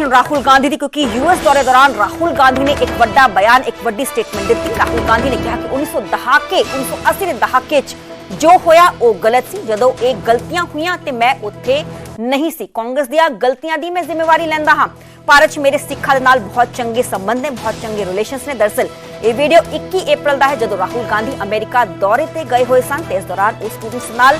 Tension Rahul Gandhi ਦੀ, ਕਿਉਂਕਿ US ਦੌਰੇ ਦੌਰਾਨ ਰਾਹੁਲ ਗਾਂਧੀ ਨੇ ਇੱਕ ਵੱਡਾ ਬਿਆਨ, ਇੱਕ ਵੱਡੀ ਸਟੇਟਮੈਂਟ ਦਿੱਤੀ। ਰਾਹੁਲ ਗਾਂਧੀ ਨੇ ਕਿਹਾ ਕਿ 1900 ਦਹਾਕੇ 1980 ਦੇ ਦਹਾਕੇ 'ਚ ਜੋ ਹੋਇਆ, ਉਹ ਗਲਤ ਸੀ। ਜਦੋਂ ਇਹ ਗਲਤੀਆਂ ਹੋਈਆਂ, ਤੇ ਮੈਂ ਉੱਥੇ ਨਹੀਂ ਸੀ। ਕਾਂਗਰਸ ਦੀਆਂ ਗਲਤੀਆਂ ਦੀ ਮੈਂ ਜ਼ਿੰਮੇਵਾਰੀ ਲੈਂਦਾ ਹਾਂ। ਭਾਰਤ 'ਚ ਮੇਰੇ ਸਿੱਖਾਂ ਦੇ ਨਾਲ ਬਹੁਤ ਚੰਗੇ ਸੰਬੰਧ ਨੇ, ਬਹੁਤ ਚੰਗੇ ਰਿਲੇਸ਼ਨਸ ਨੇ। ਦਰਸਲ, ਇਹ ਵੀਡੀਓ 21 ਅਪ੍ਰੈਲ ਦਾ ਹੈ, ਜਦੋਂ ਰਾਹੁਲ ਗਾਂਧੀ ਅਮਰੀਕਾ ਦੌਰੇ ਤੇ ਗਏ ਹੋਏ ਸਨ, ਤੇ ਇਸ ਦੌਰਾਨ ਉਸ ਸਟੂਡੈਂਟਸ ਨਾਲ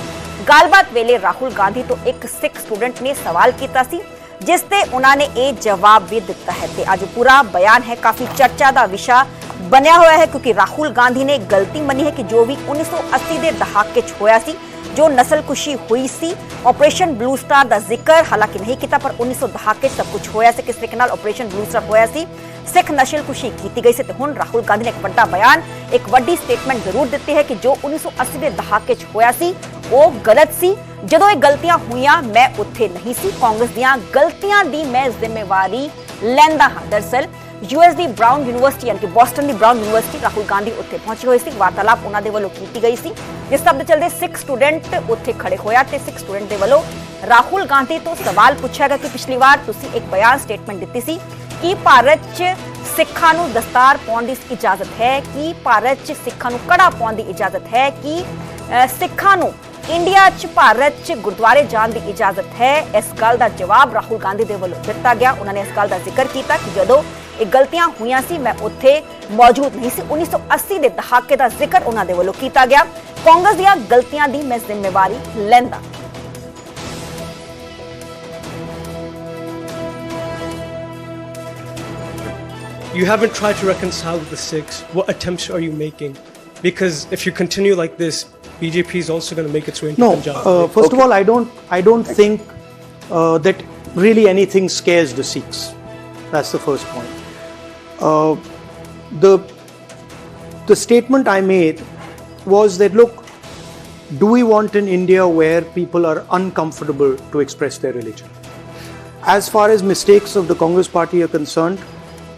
ਗੱਲਬਾਤ ਵੇਲੇ ਰਾਹੁਲ ਗਾਂਧੀ ਤੋਂ ਇੱਕ ਸਿੱਖ ਸਟੂਡੈਂਟ ਨੇ ਸਵਾਲ ਕੀਤਾ ਸੀ। ਜਿਸ ਤੇ ਉਹਨਾਂ ਨੇ ਇਹ ਜਵਾਬ ਵੀ ਦਿੱਤਾ ਹੈ। ਤੇ ਅੱਜ ਪੂਰਾ ਬਿਆਨ ਹੈ, ਕਾਫੀ ਚਰਚਾ ਦਾ ਵਿਸ਼ਾ ਬਣਿਆ ਹੋਇਆ ਹੈ, ਕਿਉਂਕਿ ਰਾਹੁਲ ਗਾਂਧੀ ਨੇ ਗਲਤੀ ਮੰਨੀ ਹੈ ਕਿ ਜੋ ਵੀ 1980 ਦੇ ਦਹਾਕੇ 'ਚ ਹੋਇਆ ਸੀ ਜੋ ਨਸਲਕੁਸ਼ੀ ਹੋਈ ਸੀ ਆਪਰੇਸ਼ਨ ਬਲੂ ਸਟਾਰ ਦਾ ਜ਼ਿਕਰ ਹਾਲਾਂਕਿ ਨਹੀਂ ਕੀਤਾ ਪਰ 1900 ਦਹਾਕੇ 'ਚ ਸਭ ਕੁਝ ਹੋਇਆ ਸੀ ਕਿਸ ਤਰੀਕੇ ਨਾਲ ਆਪਰੇਸ਼ਨ ਬਲੂ ਸਟਾਰ ਹੋਇਆ ਸੀ ਸਿੱਖ ਨਸਲਕੁਸ਼ੀ ਕੀਤੀ ਗਈ ਸੀ ਤੇ ਹੁਣ ਰਾਹੁਲ ਗਾਂਧੀ ਨੇ ਇੱਕ ਵੱਡਾ ਬਿਆਨ ਇੱਕ ਵੱਡੀ ਸਟੇਟਮੈਂਟ ਜ਼ਰੂਰ ਦਿੱਤੀ ਹੈ ਕਿ ਜੋ 1980 ਦੇ ਦਹਾਕੇ 'ਚ ਹੋਇਆ ਸੀ ਉਹ ਗਲਤ ਸੀ ਜਦੋਂ ਇਹ ਗਲਤੀਆਂ ਹੋਈਆਂ ਮੈਂ ਉੱਥੇ ਨਹੀਂ ਸੀ ਕਾਂਗਰਸ ਦੀਆਂ ਗਲਤੀਆਂ ਦੀ ਮੈਂ ਜ਼ਿੰਮੇਵਾਰੀ ਲੈਂਦਾ ਹਾਂ ਦਰਸਲ ਯੂਐਸ ਦੀ ਬ੍ਰਾਊਨ ਯੂਨੀਵਰਸਿਟੀ ਯਾਨੀ ਕਿ ਬੋਸਟਨ ਦੀ ਬ੍ਰਾਊਨ ਯੂਨੀਵਰਸਿਟੀ ਰਾਹੁਲ ਗਾਂਧੀ ਉੱਥੇ ਪਹੁੰਚੇ ਹੋਏ ਸੀ, ਵਾਰਤਾਲਾਪ ਉਹਨਾਂ ਦੇ ਵੱਲੋਂ ਕੀਤੀ ਗਈ ਸੀ, ਜਿਸ ਸਭ ਦੇ ਚੱਲਦੇ ਸਿੱਖ ਸਟੂਡੈਂਟ ਉੱਥੇ ਖੜੇ ਹੋਇਆ ਤੇ ਸਿੱਖ ਸਟੂਡੈਂਟ ਦੇ ਵੱਲੋਂ ਰਾਹੁਲ ਗਾਂਧੀ ਤੋਂ ਸਵਾਲ ਪੁੱਛਿਆ ਗਿਆ ਕਿ ਪਿਛਲੀ ਵਾਰ ਤੁਸੀਂ ਇੱਕ ਬਿਆਨ ਸਟੇਟਮੈਂਟ ਦਿੱਤੀ ਸੀ, ਕਿ ਭਾਰਤ 'ਚ ਸਿੱਖਾਂ ਨੂੰ ਦਸਤਾਰ ਪਾਉਣ ਦੀ ਇਜਾਜ਼ਤ ਹੈ, ਕਿ ਭਾਰਤ 'ਚ ਸਿੱਖਾਂ ਨੂੰ ਕੜਾ ਪਾਉਣ ਦੀ ਇਜਾਜ਼ਤ ਹੈ, ਕਿ ਸਿੱਖਾਂ ਨੂੰ ਇੰਡੀਆ 'ਚ, ਭਾਰਤ 'ਚ ਗੁਰਦੁਆਰੇ ਜਾਣ ਦੀ ਇਜਾਜ਼ਤ ਹੈ, ਇਸ ਗੱਲ ਦਾ ਜਵਾਬ ਰਾਹੁਲ ਗਾਂਧੀ ਦੇ ਵੱਲੋਂ ਦਿੱਤਾ ਗਿਆ, ਉਹਨਾਂ ਨੇ ਇਸ ਗੱਲ ਦਾ ਜ਼ਿਕਰ ਕੀਤਾ ਕਿ ਜਦੋਂ ਇਹ ਗਲਤੀਆਂ ਹੋਈਆਂ ਸੀ ਮੈਂ ਉੱਥੇ ਮੌਜੂਦ ਨਹੀਂ ਸੀ 1980 ਦੇ ਦਹਾਕੇ ਦਾ ਜ਼ਿਕਰ ਉਹਨਾਂ ਦੇ ਵੱਲੋਂ ਕੀਤਾ ਗਿਆ ਕਾਂਗਰਸ ਦੀਆਂ ਗਲਤੀਆਂ ਦੀ ਮੈਂ ਜ਼ਿੰਮੇਵਾਰੀ ਲੈਂਦਾ You haven't tried to reconcile with the Sikhs. What attempts are you making? Because if you continue like this, BJP is also going to make its way into No, Punjab. uh, first of all, I don't, I don't think uh, that really anything scares the Sikhs. That's the first point. Uh, the the statement I made was that look, do we want an India where people are uncomfortable to express their religion? As far as mistakes of the Congress party are concerned,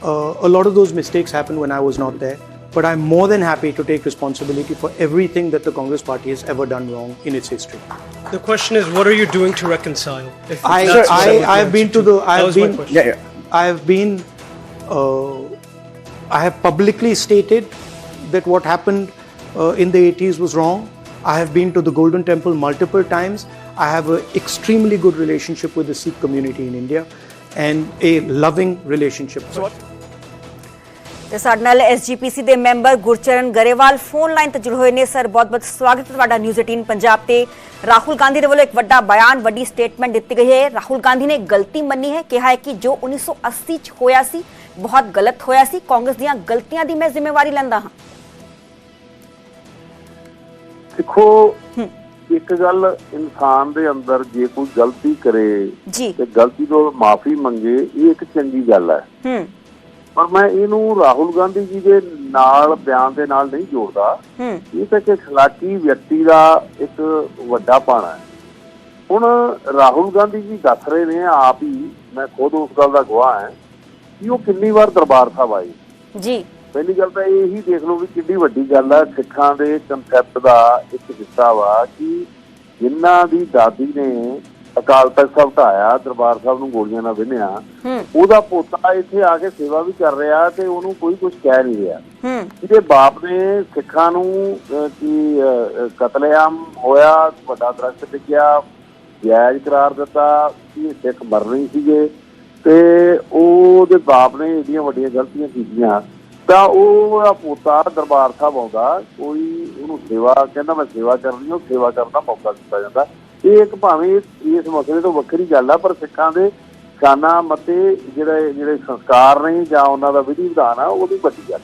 uh, a lot of those mistakes happened when I was not there. But I'm more than happy to take responsibility for everything that the Congress party has ever done wrong in its history. the question is, what are you doing to reconcile? If I, I, I have been to the, I That have was my been, question. Yeah, yeah. I have been, uh, I have publicly stated that what happened uh, in the 80s was wrong. I have been to the Golden Temple multiple times. I have an extremely good relationship with the Sikh community in India and a loving relationship. ਤੇ ਸਾਡੇ ਨਾਲ SGPC ਦੇ member Gurcharan Grewal phone line ਤੇ ਜੁੜੇ ਹੋਏ ਨੇ sir ਬਹੁਤ-ਬਹੁਤ ਸਵਾਗਤ ਹੈ ਤੁਹਾਡਾ ਨਿਊਜ਼ 18 ਪੰਜਾਬ ਤੇ ਰਾਹੁਲ ਗਾਂਧੀ ਦੇ ਵੱਲੋਂ ਇੱਕ ਵੱਡਾ ਬਿਆਨ ਵੱਡੀ ਸਟੇਟਮੈਂਟ ਦਿੱਤੀ ਗਈ ਹੈ ਰਾਹੁਲ ਗਾਂਧੀ ਨੇ ਗਲਤੀ ਮੰਨੀ ਹੈ ਕਿਹਾ ਹੈ ਕਿ ਜੋ 1980 ਚ ਹੋਇਆ ਸੀ ਬਹੁਤ ਗਲਤ ਹੋਇਆ ਸੀ। ਕਾਂਗਰਸ ਦੀਆਂ ਗਲਤੀਆਂ ਦੀ ਮੈਂ ਜ਼ਿੰਮੇਵਾਰੀ ਲੈਂਦਾ ਹਾਂ। ਦੇਖੋ ਇੱਕ ਗੱਲ ਇਨਸਾਨ ਦੇ ਅੰਦਰ ਜੇ ਕੋਈ ਗਲਤੀ ਕਰੇ ਤੇ ਗਲਤੀ ਤੋਂ ਮਾਫੀ ਮੰਗੇ ਇਹ ਇੱਕ ਚੰਗੀ ਗੱਲ ਹੈ। ਪਰ ਮੈਂ ਇਹਨੂੰ ਰਾਹੁਲ ਗਾਂਧੀ ਜੀ ਦੇ ਨਾਲ ਬਿਆਨ ਦੇ ਨਾਲ ਨਹੀਂ ਜੋੜਦਾ। ਇਹ ਤਾਂ ਕਿ ਖਲਾਕੀ ਵਿਅਕਤੀ ਦਾ ਇੱਕ ਵੱਡਾ ਪਾਣਾ ਹੈ। ਹੁਣ ਰਾਹੁਲ ਗਾਂਧੀ ਜੀ ਦੱਸ ਰਹੇ ਨੇ ਆਪ ਹੀ ਮੈਂ ਖੁਦ ਉਸ ਗੱਲ ਦਾ ਗਵਾਹ ਹਾਂ। ਕਿ ਉਹ ਕਿੰਨੀ ਵਾਰ ਦਰਬਾਰ ਸਾਹਿਬ ਆਏ? ਜੀ। ਪਹਿਲੀ ਗੱਲ ਤਾਂ ਇਹ ਹੀ ਦੇਖ ਲਓ ਵੀ ਕਿੰਨੀ ਵੱਡੀ ਗੱਲ ਹੈ ਸਿੱਖਾਂ ਦੇ ਕਨਸੈਪਟ ਦਾ ਇੱਕ ਹਿੱਸਾ ਵਾ ਕਿ ਜਿਨ੍ਹਾਂ ਦੀ ਦਾਦੀ ਨੇ ਅਕਾਲ ਤਖਤ ਸਾਹਿਬ ਢਾਇਆ ਦਰਬਾਰ ਸਾਹਿਬ ਨੂੰ ਗੋਲੀਆਂ ਨਾਲ ਵਿੰਨਿਆ ਉਹਦਾ ਪੋਤਾ ਇੱਥੇ ਆ ਕੇ ਸੇਵਾ ਵੀ ਕਰ ਰਿਹਾ ਤੇ ਉਹਨੂੰ ਕੋਈ ਕੁਝ ਕਹਿ ਨਹੀਂ ਰਿਹਾ। ਹੂੰ। ਜਿਹਦੇ ਬਾਪ ਨੇ ਸਿੱਖਾਂ ਨੂੰ ਕੀ ਕਤਲੇਆਮ ਹੋਇਆ ਵੱਡਾ ਦਰਖਤ ਡਿੱਗਿਆ ਜਾਇਜ਼ ਕਰਾਰ ਦਿੱਤਾ ਕਿ ਸਿੱਖ ਮਰ ਨਹੀਂ ਸੀਗੇ। ਤੇ ਉਹਦੇ ਬਾਪ ਨੇ ਇਹਦੀਆਂ ਵੱਡੀਆਂ ਗਲਤੀਆਂ ਕੀਤੀਆਂ ਤਾਂ ਉਹ ਦਾ ਪੋਤਾ ਦਰਬਾਰ ਸਾਹਿਬ ਆਉਂਦਾ ਕੋਈ ਉਹਨੂੰ ਸੇਵਾ ਕਹਿੰਦਾ ਮੈਂ ਸੇਵਾ ਕਰਨੀ ਉਹ ਸੇਵਾ ਕਰਨ ਦਾ ਮੌਕਾ ਦਿੱਤਾ ਜਾਂਦਾ। ਇਹ ਇੱਕ ਭਾਵੇਂ ਇਸ ਮਸਲੇ ਤੋਂ ਵੱਖਰੀ ਗੱਲ ਆ ਪਰ ਸਿੱਖਾਂ ਦੇ ਖਾਨਾ ਮਤੇ ਜਿਹੜੇ ਜਿਹੜੇ ਸੰਸਕਾਰ ਨੇ ਜਾਂ ਉਹਨਾਂ ਦਾ ਵਿਧੀ ਵਿਧਾਨ ਆ ਉਹਦੀ ਵੱਡੀ ਗੱਲ।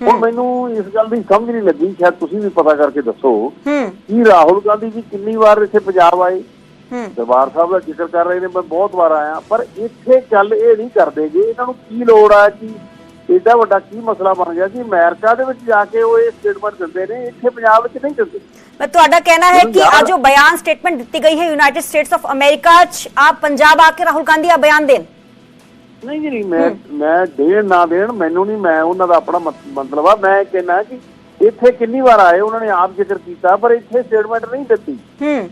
ਹੁਣ ਮੈਨੂੰ ਇਸ ਗੱਲ ਦੀ ਸਮਝ ਨਹੀਂ ਲੱਗੀ ਸ਼ਾਇਦ ਤੁਸੀਂ ਵੀ ਪਤਾ ਕਰਕੇ ਦੱਸੋ ਕਿ ਰਾਹੁਲ ਗਾਂਧੀ ਜੀ ਕਿੰਨੀ ਵਾਰ ਇੱਥੇ ਪੰਜਾਬ ਆਏ? ਦਰਬਾਰ ਸਾਹਿਬ ਦਾ ਜ਼ਿਕਰ ਕਰ ਰਹੇ ਨੇ ਮੈਂ ਬਹੁਤ ਵਾਰ ਆਇਆ। ਪਰ ਇੱਥੇ ਗੱਲ ਇਹ ਨਹੀਂ ਕਰਦੇ ਜੀ ਇਹਨਾਂ ਨੂੰ ਕੀ ਲੋੜ ਆ ਕਿ ਏਡਾ ਵੱਡਾ ਕੀ ਮਸਲਾ ਬਣ ਗਿਆ ਕਿ ਅਮਰੀਕਾ ਦੇ ਵਿੱਚ ਜਾ ਕੇ ਉਹ ਇਹ ਸਟੇਟਮੈਂਟ ਦਿੰਦੇ ਨੇ ਇੱਥੇ ਪੰਜਾਬ ਵਿੱਚ ਨਹੀਂ ਦਿੰਦੇ। ਮੈਂ ਤੁਹਾਡਾ ਕਹਿਣਾ ਹੈ ਕਿ ਆ ਜੋ ਬਿਆਨ ਸਟੇਟਮੈਂਟ ਦਿੱਤੀ ਗਈ ਹੈ ਯੂਨਾਈਟਿਡ ਸਟੇਟਸ ਆਫ ਅਮਰੀਕਾ ਚ। ਆਪ ਪੰਜਾਬ ਆ ਕੇ ਰਾਹੁਲ ਗਾਂਧੀ ਆ ਬਿਆਨ ਦੇਣ। ਨਹੀਂ ਜੀ ਨਹੀਂ ਮੈਂ ਮੈਂ ਦੇਣ ਨਾ ਦੇਣ ਮੈਨੂੰ ਨਹੀਂ ਮੈਂ ਉਹਨਾਂ ਦਾ ਆਪਣਾ ਮਤ- ਮਤਲਬ ਆ ਮੈਂ ਕਹਿੰਦਾ ਕਿ ਇੱਥੇ ਕਿੰਨੀ ਵਾਰ ਆਏ ਉਹਨਾਂ ਨੇ ਆਪ ਜ਼ਿਕਰ ਕੀਤਾ ਪਰ ਇੱਥੇ ਸਟੇਟਮੈਂਟ ਨਹੀਂ ਦਿੱਤੀ। ਹੂੰ।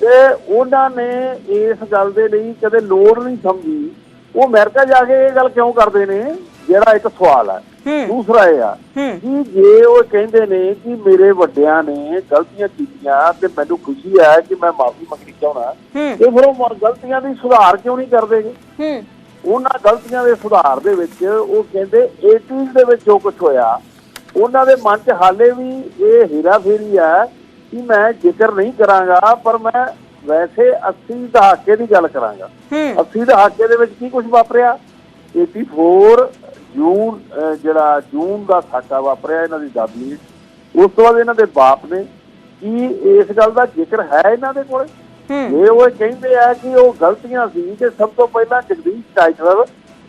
ਤੇ ਉਹਨਾਂ ਨੇ ਇਸ ਗੱਲ ਦੇ ਲਈ ਕਦੇ ਲੋੜ ਨਹੀਂ ਸਮਝੀ ਉਹ ਅਮਰੀਕਾ ਜਾ ਕੇ ਇਹ ਗੱਲ ਕਿਉਂ ਕਰਦੇ ਨੇ ਜਿਹੜਾ ਇੱਕ ਸਵਾਲ ਹੈ। ਦੂਸਰਾ ਇਹ ਆ। ਕਿ ਜੇ ਉਹ ਕਹਿੰਦੇ ਨੇ ਕਿ ਮੇਰੇ ਵੱਡਿਆਂ ਨੇ ਗਲਤੀਆਂ ਕੀਤੀਆਂ ਤੇ ਮੈਨੂੰ ਖੁਸ਼ੀ ਹੈ ਕਿ ਮੈਂ ਮਾਫੀ ਮੰਗਣੀ ਚਾਹੁੰਦਾ। ਤੇ ਫਿਰ ਉਹ ਗਲਤੀਆਂ ਦੀ ਸੁਧਾਰ ਕਿਉਂ ਨਹੀਂ ਕਰਦੇਗੇ ਉਹਨਾਂ ਗਲਤੀਆਂ ਦੇ ਸੁਧਾਰ ਦੇ ਵਿੱਚ ਉਹ ਕਹਿੰਦੇ 80s ਦੇ ਵਿੱਚ ਜੋ ਕੁਝ ਹੋਇਆ ਉਹਨਾਂ ਦੇ ਮਨ 'ਚ ਹਾਲੇ ਵੀ ਇਹ ਹੀਰਾ ਫੇਰੀ ਹੈ ਕਿ ਮੈਂ ਜ਼ਿਕਰ ਨਹੀਂ ਕਰਾਂਗਾ ਪਰ ਮੈਂ ਵੈਸੇ 80 ਦਹਾਕੇ ਦੀ ਗੱਲ ਕਰਾਂਗਾ। ਹੂੰ। 80 ਦਹਾਕੇ ਦੇ ਵਿੱਚ ਕੀ ਕੁਝ ਵਾਪਰਿਆ? 84 ਜੂਨ ਜਿਹੜਾ ਜੂਨ ਦਾ ਸਾਕਾ ਵਾਪਰਿਆ ਇਹਨਾਂ ਦੀ ਦਾਦੀ। ਉਸ ਤੋਂ ਬਾਅਦ ਇਹਨਾਂ ਦੇ ਬਾਪ ਨੇ। ਕੀ ਇਸ ਗੱਲ ਦਾ ਜ਼ਿਕਰ ਹੈ ਇਹਨਾਂ ਦੇ ਕੋਲ? ਇਹ ਉਹ ਕਹਿੰਦੇ ਆ ਕਿ ਉਹ ਗਲਤੀਆਂ ਸੀ ਕਿ ਸਭ ਤੋਂ ਪਹਿਲਾਂ ਜਗਦੀਸ਼ ਟਾਈਟਲਰ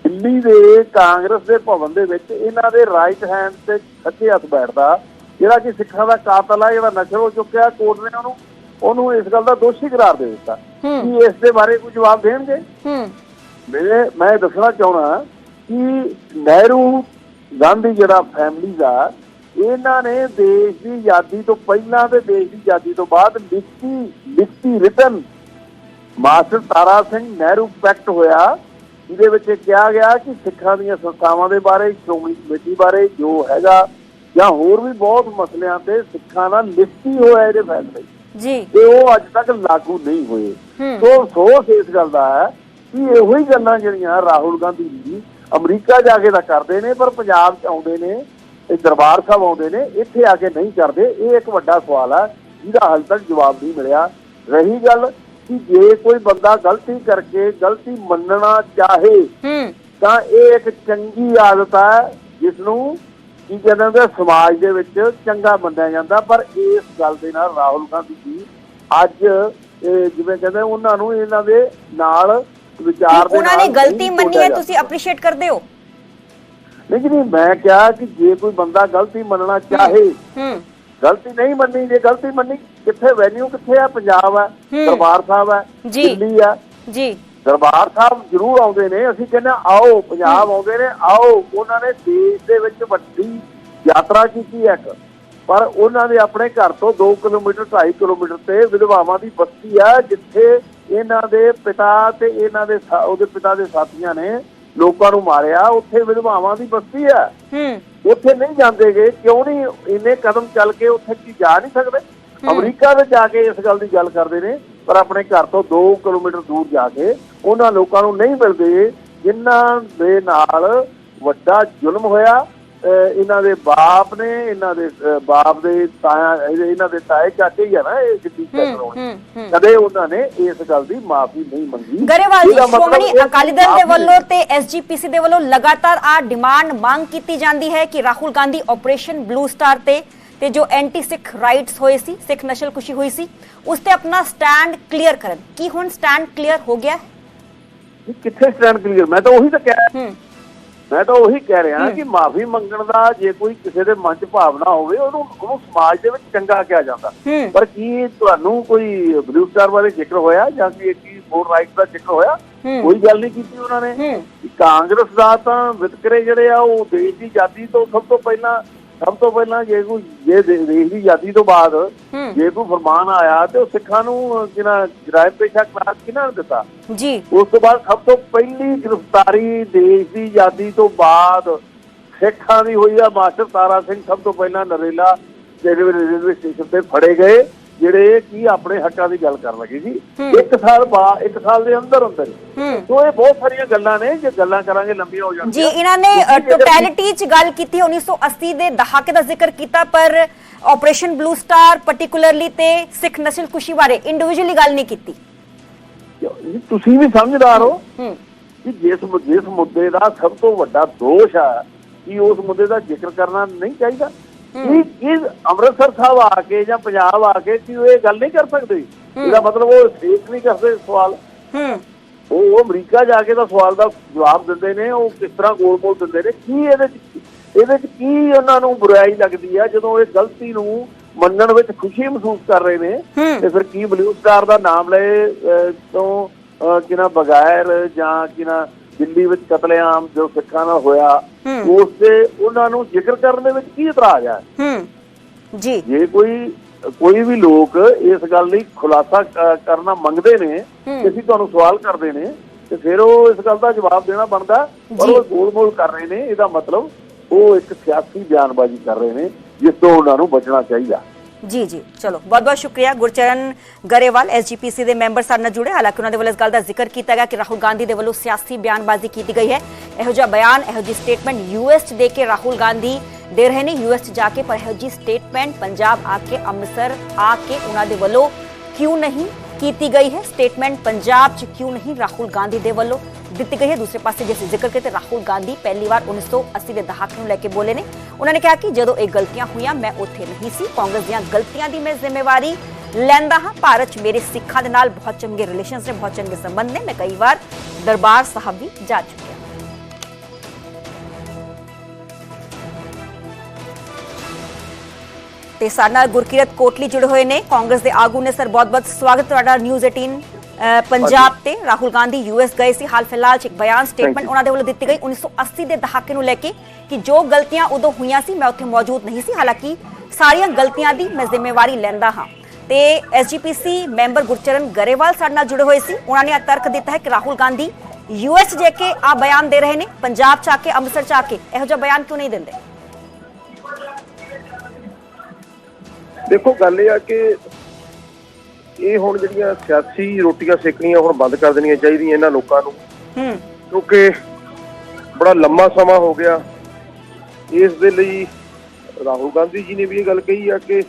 ਦਿੱਲੀ ਦੇ ਕਾਂਗਰਸ ਦੇ ਭਵਨ ਦੇ ਵਿੱਚ ਇਹਨਾਂ ਦੇ ਰਾਈਟ ਹੈਂਡ ਤੇ ਸੱਜੇ ਹੱਥ ਬੈਠਦਾ। ਜਿਹੜਾ ਕਿ ਸਿੱਖਾਂ ਦਾ ਕਾਤਲ ਆ ਜਿਹੜਾ ਨਸ਼ਰ ਹੋ ਚੁੱਕਿਆ ਕੋਰਟ ਨੇ ਉਹਨੂੰ ਉਹਨੂੰ ਇਸ ਗੱਲ ਦਾ ਦੋਸ਼ੀ ਕਰਾਰ ਦੇ ਦਿੱਤਾ। ਕੀ ਇਸ ਦੇ ਬਾਰੇ ਕੋਈ ਜਵਾਬ ਦੇਣਗੇ ਹੂੰ ਮੇਰੇ ਮੈਂ ਦੱਸਣਾ ਚਾਹਣਾ ਕਿ ਨਹਿਰੂ ਗਾਂਧੀ ਜਿਹੜਾ ਫੈਮਿਲੀ ਦਾ ਇਹਨਾਂ ਨੇ ਦੇਸ਼ ਦੀ ਆਜ਼ਾਦੀ ਤੋਂ ਪਹਿਲਾਂ ਤੇ ਦੇਸ਼ ਦੀ ਆਜ਼ਾਦੀ ਤੋਂ ਬਾਅਦ ਲਿਖਤੀ ਲਿਖਤੀ written master Tara Singh Nehru pact ਹੋਇਆ ਜਿਹਦੇ ਵਿੱਚ ਕਿਹਾ ਗਿਆ ਕਿ ਸਿੱਖਾਂ ਦੀਆਂ ਸੰਸਥਾਵਾਂ ਦੇ ਬਾਰੇ ਸ਼੍ਰੋਮਣੀ ਕਮੇਟੀ ਬਾਰੇ ਜੋ ਹੈਗਾ ਜਾਂ ਹੋਰ ਵੀ ਬਹੁਤ ਮਸਲਿਆਂ ਤੇ ਸਿੱਖਾਂ ਨਾਲ ਲਿਖਤੀ ਹੋਇਆ ਇਹਦੇ ਫੈਸਲੇ ਜੀ। ਤੇ ਉਹ ਅੱਜ ਤੱਕ ਲਾਗੂ ਨਹੀਂ ਹੋਏ। ਸੋ ਅਫਸੋਸ ਇਸ ਗੱਲ ਦਾ ਹੈ ਕਿ ਇਹੋ ਹੀ ਗੱਲਾਂ ਜਿਹੜੀਆਂ ਰਾਹੁਲ ਗਾਂਧੀ ਜੀ ਅਮਰੀਕਾ ਜਾ ਕੇ ਤਾਂ ਕਰਦੇ ਨੇ ਪਰ ਪੰਜਾਬ 'ਚ ਆਉਂਦੇ ਨੇ ਤੇ ਦਰਬਾਰ ਸਾਹਿਬ ਆਉਂਦੇ ਨੇ ਇੱਥੇ ਆ ਕੇ ਨਹੀਂ ਕਰਦੇ। ਇਹ ਇੱਕ ਵੱਡਾ ਸਵਾਲ ਹੈ ਜਿਹਦਾ ਹਾਲ ਤੱਕ ਜਵਾਬ ਨਹੀਂ ਮਿਲਿਆ। ਰਹੀ ਗੱਲ ਕਿ ਜੇ ਕੋਈ ਬੰਦਾ ਗਲਤੀ ਕਰਕੇ ਗਲਤੀ ਮੰਨਣਾ ਚਾਹੇ ਤਾਂ ਇਹ ਇੱਕ ਚੰਗੀ ਆਦਤ ਹੈ ਜਿਸ ਨੂੰ ਕੀ ਕਹਿੰਦੇ ਹੁੰਦੇ ਸਮਾਜ ਦੇ ਵਿੱਚ ਚੰਗਾ ਮੰਨਿਆ ਜਾਂਦਾ ਪਰ ਇਸ ਗੱਲ ਦੇ ਨਾਲ ਰਾਹੁਲ ਗਾਂਧੀ ਜੀ ਅੱਜ ਜਿਵੇਂ ਕਹਿੰਦੇ ਉਹਨਾਂ ਨੂੰ ਇਹਨਾਂ ਦੇ ਨਾਲ ਵਿਚਾਰ ਦੇ ਉਹਨਾਂ ਨੇ ਗਲਤੀ ਮੰਨੀ ਹੈ ਤੁਸੀਂ ਅਪਰੀਸ਼ੀਏਟ ਕਰਦੇ ਹੋ। ਨਹੀਂ ਜੀ, ਨਹੀਂ ਮੈਂ ਕਿਹਾ ਕਿ ਜੇ ਕੋਈ ਬੰਦਾ ਗਲਤੀ ਮੰਨਣਾ ਚਾਹੇ ਹੂੰ ਗਲਤੀ ਨਹੀਂ ਮੰਨੀ ਜੇ ਗਲਤੀ ਮੰਨੀ ਕਿੱਥੇ ਵੈਨਿਊ ਕਿੱਥੇ ਆ ਪੰਜਾਬ ਹੂੰ। ਦਰਬਾਰ ਸਾਹਿਬ ਜੀ। ਦਿੱਲੀ ਆ ਜੀ ਦਰਬਾਰ ਸਾਹਿਬ ਜ਼ਰੂਰ ਆਉਂਦੇ ਨੇ। ਅਸੀਂ ਕਹਿੰਦੇ ਆਓ ਪੰਜਾਬ ਆਉਂਦੇ ਨੇ ਆਓ। ਉਹਨਾਂ ਨੇ ਦੇਸ਼ ਦੇ ਵਿੱਚ ਵੱਡੀ ਯਾਤਰਾ ਕੀਤੀ ਹੈ ਇੱਕ। ਪਰ ਉਹਨਾਂ ਦੇ ਆਪਣੇ ਘਰ ਤੋਂ 2 ਕਿਲੋਮੀਟਰ 2.5 ਕਿਲੋਮੀਟਰ ਤੇ ਵਿਧਵਾਵਾਂ ਦੀ ਬਸਤੀ ਆ ਜਿੱਥੇ ਇਹਨਾਂ ਦੇ ਪਿਤਾ ਤੇ ਇਹਨਾਂ ਦੇ ਉਹਦੇ ਪਿਤਾ ਦੇ ਸਾਥੀਆਂ ਨੇ ਲੋਕਾਂ ਨੂੰ ਮਾਰਿਆ। ਉੱਥੇ ਵਿਧਵਾਵਾਂ ਦੀ ਬਸਤੀ ਆ। ਹੂੰ। ਉੱਥੇ ਨਹੀਂ ਜਾਂਦੇਗੇ ਕਿਉਂ ਨਹੀਂ ਇੰਨੇ ਕਦਮ ਚੱਲ ਕੇ ਉੱਥੇ ਕੀ ਜਾ ਨਹੀਂ ਸਕਦੇ? ਅਮਰੀਕਾ ਵਿੱਚ ਜਾ ਕੇ ਇਸ ਗੱਲ ਦੀ ਗੱਲ ਕਰਦੇ ਨੇ। ਪਰ ਆਪਣੇ ਘਰ ਤੋਂ 2 ਕਿਲੋਮੀਟਰ ਦੂਰ ਜਾ ਕੇ ਉਹਨਾਂ ਲੋਕਾਂ ਨੂੰ ਨਹੀਂ ਮਿਲਦੇ ਜਿਨ੍ਹਾਂ ਦੇ ਨਾਲ ਵੱਡਾ ਜ਼ੁਲਮ ਹੋਇਆ ਇਹਨਾਂ ਦੇ ਬਾਪ ਨੇ ਇਹਨਾਂ ਦੇ ਬਾਪ ਦੇ ਤਾਇਆ ਇਹਨਾਂ ਦੇ ਤਾਏ ਚਾਚੇ ਹੀ ਆ ਨਾ ਇਹ ਜਿੱਦੀ ਕਰਾਉਣੇ ਕਦੇ ਉਹਨਾਂ ਨੇ ਇਸ ਗੱਲ ਦੀ ਮਾਫੀ ਨਹੀਂ ਮੰਗੀ। ਗਰੇਵਾਲ ਜੀ ਸ਼੍ਰੋਮਣੀ ਅਕਾਲੀ ਦਲ ਦੇ ਵੱਲੋਂ ਤੇ ਐਸਜੀਪੀਸੀ ਦੇ ਵੱਲੋਂ ਲਗਾਤਾਰ ਆ ਡਿਮਾਂਡ ਮੰਗ ਕੀਤੀ ਜਾਂਦੀ ਹੈ ਕਿ Rahul Gandhi Operation Blue Star ਤੇ ਤੇ ਜੋ ਐਂਟੀ ਸਿੱਖ ਰਾਈਟਸ ਹੋਏ ਸੀ ਸਿੱਖ ਨਸ਼ਲਕੁਸ਼ੀ ਹੋਈ ਸੀ ਉਸ ਤੇ ਆਪਣਾ ਸਟੈਂਡ ਕਲੀਅਰ ਕਰਨ। ਕੀ ਹੁਣ ਸਟੈਂਡ ਕਲੀਅਰ ਹੋ ਗਿਆ? ਹੈ? ਇਹ ਕਿੱਥੇ ਸਟੈਂਡ ਕਲੀਅਰ ਮੈਂ ਤਾਂ ਉਹੀ ਤਾਂ ਕਹਿ ਮੈਂ ਤਾਂ ਉਹੀ ਕਹਿ ਰਿਹਾ ਕਿ ਮਾਫੀ ਮੰਗਣ ਦਾ ਜੇ ਕੋਈ ਕਿਸੇ ਦੇ ਮਨ 'ਚ ਭਾਵਨਾ ਹੋਵੇ ਉਹਨੂੰ ਉਹਨੂੰ ਸਮਾਜ ਦੇ ਵਿੱਚ ਚੰਗਾ ਕਿਹਾ ਜਾਂਦਾ। ਪਰ ਕੀ ਤੁਹਾਨੂੰ ਕੋਈ ਬਲੂ ਸਟਾਰ ਬਾਰੇ ਜ਼ਿਕਰ ਹੋਇਆ ਜਾਂ ਕਿ ਕੀ ਫੋਰ ਰਾਈਟ ਦਾ ਜ਼ਿਕਰ ਹੋਇਆ। ਕੋਈ ਗੱਲ ਨਹੀਂ ਕੀਤੀ ਉਹਨਾਂ ਨੇ। ਕਿ ਕਾਂਗਰਸ ਦਾ ਤਾਂ ਵਿਤਕਰੇ ਜਿਹੜੇ ਆ ਉਹ ਦੇਸ਼ ਦੀ ਆਜ਼ਾਦੀ ਤੋਂ ਸਭ ਤੋਂ ਪਹਿਲਾਂ ਸਭ ਤੋਂ ਪਹਿਲਾਂ ਜੇ ਕੋਈ ਜੇ ਦੇਸ਼ ਦੀ ਆਜ਼ਾਦੀ ਤੋਂ ਬਾਅਦ। ਜੇ ਕੋਈ ਫਰਮਾਨ ਆਇਆ ਤੇ ਉਹ ਸਿੱਖਾਂ ਨੂੰ ਜਿਹਨਾਂ ਜਰਾਇਮ ਪੇਸ਼ਾ ਕਲਾਸ ਕਿਹਨਾਂ ਨੇ ਦਿੱਤਾ? ਜੀ। ਉਸ ਤੋਂ ਬਾਅਦ ਸਭ ਤੋਂ ਪਹਿਲੀ ਗ੍ਰਿਫਤਾਰੀ ਦੇਸ਼ ਦੀ ਆਜ਼ਾਦੀ ਤੋਂ ਬਾਅਦ ਸਿੱਖਾਂ ਦੀ ਹੋਈ ਆ ਮਾਸਟਰ ਤਾਰਾ ਸਿੰਘ ਸਭ ਤੋਂ ਪਹਿਲਾਂ ਨਰੇਲਾ ਰੇਲਵੇ ਸਟੇਸ਼ਨ ਤੇ ਫੜੇ ਗਏ। ਜਿਹੜੇ ਕੀ ਆਪਣੇ ਹੱਕਾਂ ਦੀ ਗੱਲ ਕਰਨ ਲੱਗੇ ਸੀ ਇੱਕ ਸਾਲ ਬਾਅਦ ਇੱਕ ਸਾਲ ਦੇ ਅੰਦਰ ਅੰਦਰ। ਸੋ ਇਹ ਬਹੁਤ ਸਾਰੀਆਂ ਗੱਲਾਂ ਨੇ ਜੇ ਗੱਲਾਂ ਕਰਾਂਗੇ ਲੰਬੀਆਂ ਹੋ ਜੀ ਜਾਣਗੀਆਂ ਇਹਨਾਂ ਨੇ ਟੋਟੈਲਿਟੀ ਚ ਗੱਲ ਕੀਤੀ 1980 ਦੇ ਦਹਾਕੇ ਦਾ ਜ਼ਿਕਰ ਕੀਤਾ ਪਰ ਆਪਰੇਸ਼ਨ ਬਲੂ ਸਟਾਰ ਪਾਰਟਿਕੂਲਰਲੀ ਤੇ ਸਿੱਖ ਨਸਲਕੁਸ਼ੀ ਬਾਰੇ ਇੰਡੀਵਿਜੂਅਲੀ ਗੱਲ ਨਹੀਂ ਕੀਤੀ। ਤੁਸੀਂ ਵੀ ਸਮਝਦਾਰ ਹੋ। ਹੂੰ। ਕਿ ਜਿਸ ਜਿਸ ਮੁੱਦੇ ਦਾ ਸਭ ਤੋਂ ਵੱਡਾ ਦੋਸ਼ ਆ ਕਿ ਉਸ ਮੁੱਦੇ ਦਾ ਜ਼ਿਕਰ ਕਰਨਾ ਨਹੀਂ ਚਾਹੀਦਾ? ਕੀ ਅੰਮ੍ਰਿਤਸਰ ਸਾਹਿਬ ਆ ਕੇ ਜਾਂ ਪੰਜਾਬ ਆ ਕੇ ਕੀ ਉਹ ਇਹ ਗੱਲ ਨਹੀਂ ਕਰ ਸਕਦੇ? ਇਹਦਾ ਮਤਲਬ ਉਹ ਫੇਕ ਨਹੀਂ ਕਰਦੇ ਸਵਾਲ। ਹੂੰ। ਉਹ ਅਮਰੀਕਾ ਜਾ ਕੇ ਤਾਂ ਸਵਾਲ ਦਾ ਜਵਾਬ ਦਿੰਦੇ ਨੇ ਉਹ ਕਿਸ ਤਰ੍ਹਾਂ ਗੋਲ-ਮੋਲ ਦਿੰਦੇ ਨੇ। ਕੀ ਇਹਦੇ ਇਹਦੇ ਚ ਕੀ ਉਹਨਾਂ ਨੂੰ ਬੁਰਾਈ ਲੱਗਦੀ ਆ ਜਦੋਂ ਇਹ ਗਲਤੀ ਨੂੰ ਮੰਨਣ ਵਿੱਚ ਖੁਸ਼ੀ ਮਹਿਸੂਸ ਕਰ ਰਹੇ ਨੇ। ਤੇ ਫਿਰ ਕੀ ਬਲੂ ਸਟਾਰ ਦਾ ਨਾਮ ਲਏ ਤੋਂ ਕਿਨਾ ਬਗੈਰ ਜਾਂ ਕਿਨਾ ਦਿੱਲੀ ਵਿੱਚ ਕਤਲੇਆਮ ਜੋ ਸਿੱਖਾਂ ਨਾਲ ਹੋਇਆ। ਉਸ ਤੇ ਉਹਨਾਂ ਨੂੰ ਜ਼ਿਕਰ ਕਰਨ ਦੇ ਵਿੱਚ ਕੀ ਇਤਰਾਜ਼ ਆ ਹੂੰ। ਜੀ। ਜੇ ਕੋਈ ਕੋਈ ਵੀ ਲੋਕ ਇਸ ਗੱਲ ਲਈ ਖੁਲਾਸਾ ਕਰਨਾ ਮੰਗਦੇ ਨੇ ਹੂੰ। ਕਿ ਅਸੀਂ ਤੁਹਾਨੂੰ ਸਵਾਲ ਕਰਦੇ ਨੇ ਤੇ ਫਿਰ ਉਹ ਇਸ ਗੱਲ ਦਾ ਜਵਾਬ ਦੇਣਾ ਬਣਦਾ। ਪਰ। ਉਹ ਗੋਲ-ਮੋਲ ਕਰ ਰਹੇ ਨੇ ਇਹਦਾ ਮਤਲਬ ਉਹ ਇੱਕ ਸਿਆਸੀ ਬਿਆਨਬਾਜ਼ੀ ਕਰ ਰਹੇ ਨੇ ਜਿਸ ਤੋਂ ਉਹਨਾਂ ਨੂੰ ਬਚਣਾ ਚਾਹੀਦਾ। ਜੀ ਜੀ, ਚਲੋ। ਬਹੁਤ ਬਹੁਤ ਸ਼ੁਕਰੀਆ ਗੁਰਚਰਨ ਗਰੇਵਾਲ ਐਸਜੀਪੀਸੀ ਦੇ ਮੈਂਬਰ ਸਾਡੇ ਨਾਲ ਜੁੜੇ। ਹਾਲਾਂਕਿ ਉਹਨਾਂ ਦੇ ਵੱਲੋਂ ਇਸ ਗੱਲ ਦਾ ਜ਼ਿਕਰ ਕੀਤਾ ਗਿਆ ਕਿ ਰਾਹੁਲ ਗਾਂਧੀ ਦੇ ਵੱਲੋਂ ਸਿਆਸੀ ਬਿਆਨਬਾਜ਼ੀ ਕੀਤੀ ਗਈ ਹੈ। ਇਹੋ ਜਿਹਾ ਬਿਆਨ, ਇਹੋ ਜਿਹੀ ਸਟੇਟਮੈਂਟ ਯੂਐਸ 'ਚ ਦੇ ਕੇ ਰਾਹੁਲ ਗਾਂਧੀ ਦੇ ਰਹੇ ਨੇ। ਯੂਐਸ 'ਚ ਜਾ ਕੇ, ਪਰ ਇਹੋ ਜਿਹੀ ਸਟੇਟਮੈਂਟ ਪੰਜਾਬ ਆ ਕੇ, ਅੰਮ੍ਰਿਤਸਰ ਆ ਕੇ ਉਹਨਾਂ ਦੇ ਵੱਲੋਂ ਕਿਉਂ ਨਹੀਂ ਕੀਤੀ ਗਈ ਹੈ? ਸਟੇਟਮੈਂਟ ਪੰਜਾਬ 'ਚ ਕਿਉਂ ਨਹੀਂ ਰਾਹੁਲ ਗਾਂਧੀ ਦੇ ਵੱਲੋਂ? ਦਿੱਤੀ ਗਈ ਹੈ ਦੂਸਰੇ ਪਾਸੇ ਜੇ ਅਸੀਂ ਜ਼ਿਕਰ ਕਰੀਏ ਤਾਂ ਰਾਹੁਲ ਗਾਂਧੀ ਪਹਿਲੀ ਵਾਰ 1980 ਦੇ ਦਹਾਕੇ ਨੂੰ ਲੈ ਕੇ ਬੋਲੇ ਨੇ ਉਹਨਾਂ ਨੇ ਕਿਹਾ ਕਿ ਜਦੋਂ ਇਹ ਗਲਤੀਆਂ ਹੋਈਆਂ ਮੈਂ ਉੱਥੇ ਨਹੀਂ ਸੀ ਕਾਂਗਰਸ ਦੀਆਂ ਗਲਤੀਆਂ ਦੀ ਮੈਂ ਜ਼ਿੰਮੇਵਾਰੀ ਲੈਂਦਾ ਹਾਂ ਭਾਰਤ 'ਚ ਮੇਰੇ ਸਿੱਖਾਂ ਦੇ ਨਾਲ ਬਹੁਤ ਚੰਗੇ ਰਿਲੇਸ਼ਨਸ ਨੇ ਬਹੁਤ ਚੰਗੇ ਸੰਬੰਧ ਨੇ ਮੈਂ ਕਈ ਵਾਰ ਦਰਬਾਰ ਸਾਹਿਬ ਵੀ ਜਾ ਚੁੱਕਿਆ ਤੇ ਸਾਡੇ ਨਾਲ ਗੁਰਕੀਰਤ ਕੋਟਲੀ ਜੁੜੇ ਹੋਏ ਨੇ ਕਾਂਗਰਸ ਦੇ ਆਗੂ ਨੇ ਸਰ ਬਹੁਤ-ਬਹੁਤ ਸਵਾਗਤ ਤੁਹਾਡਾ ਨਿਊਜ਼ 18 ਅ, ਪੰਜਾਬ ਤੇ ਰਾਹੁਲ ਗਾਂਧੀ ਯੂਐਸ ਗਏ ਸੀ। ਹਾਲ ਫਿਲਹਾਲ 'ਚ ਇੱਕ ਬਿਆਨ ਸਟੇਟਮੈਂਟ ਉਹਨਾਂ ਦੇ ਵੱਲੋਂ ਦਿੱਤੀ ਗਈ। 1980 ਦੇ ਦਹਾਕੇ ਨੂੰ ਲੈ ਕੇ ਕਿ ਜੋ ਗਲਤੀਆਂ ਉਦੋਂ ਹੋਈਆਂ ਸੀ ਮੈਂ ਉੱਥੇ ਮੌਜੂਦ ਨਹੀਂ ਸੀ। ਹਾਲਾਂਕਿ ਸਾਰੀਆਂ ਗਲਤੀਆਂ ਦੀ ਮੈਂ ਜ਼ਿੰਮੇਵਾਰੀ ਲੈਂਦਾ ਹਾਂ। ਤੇ ਐਸਜੀਪੀਸੀ ਮੈਂਬਰ ਗੁਰਚਰਨ ਗਰੇਵਾਲ ਸਾਡੇ ਨਾਲ ਜੁੜੇ ਹੋਏ ਸੀ। ਉਹਨਾਂ ਨੇ ਇਹ ਤਰਕ ਦਿੱਤਾ ਹੈ ਕਿ ਰਾਹੁਲ ਗਾਂਧੀ ਯੂਐਸ ਜੇ ਕੇ ਆ ਬਿਆਨ ਦੇ ਰਹੇ ਨੇ। ਪੰਜਾਬ ਚ ਆ ਕੇ ਅੰਮ੍ਰਿਤਸਰ ਚ ਆ ਕੇ ਇਹੋ ਜਿਹਾ ਬਿਆਨ ਕਿਉਂ ਨਹੀਂ ਦਿੰਦੇ? ਦੇਖੋ ਗੱਲ ਇਹ ਆ ਕਿ ਇਹ ਹੁਣ ਜਿਹੜੀਆਂ ਸਿਆਸੀ ਰੋਟੀਆਂ ਸੇਕਣੀਆਂ ਹੁਣ ਬੰਦ ਕਰ ਦੇਣੀਆਂ ਚਾਹੀਦੀਆਂ ਇਹਨਾਂ ਲੋਕਾਂ ਨੂੰ। ਹੂੰ। ਕਿਉਂਕਿ ਬੜਾ ਲੰਮਾ ਸਮਾਂ ਹੋ ਗਿਆ। ਇਸ ਦੇ ਲਈ ਰਾਹੁਲ ਗਾਂਧੀ ਜੀ ਨੇ ਵੀ ਇਹ ਗੱਲ ਕਹੀ ਆ ਕਿ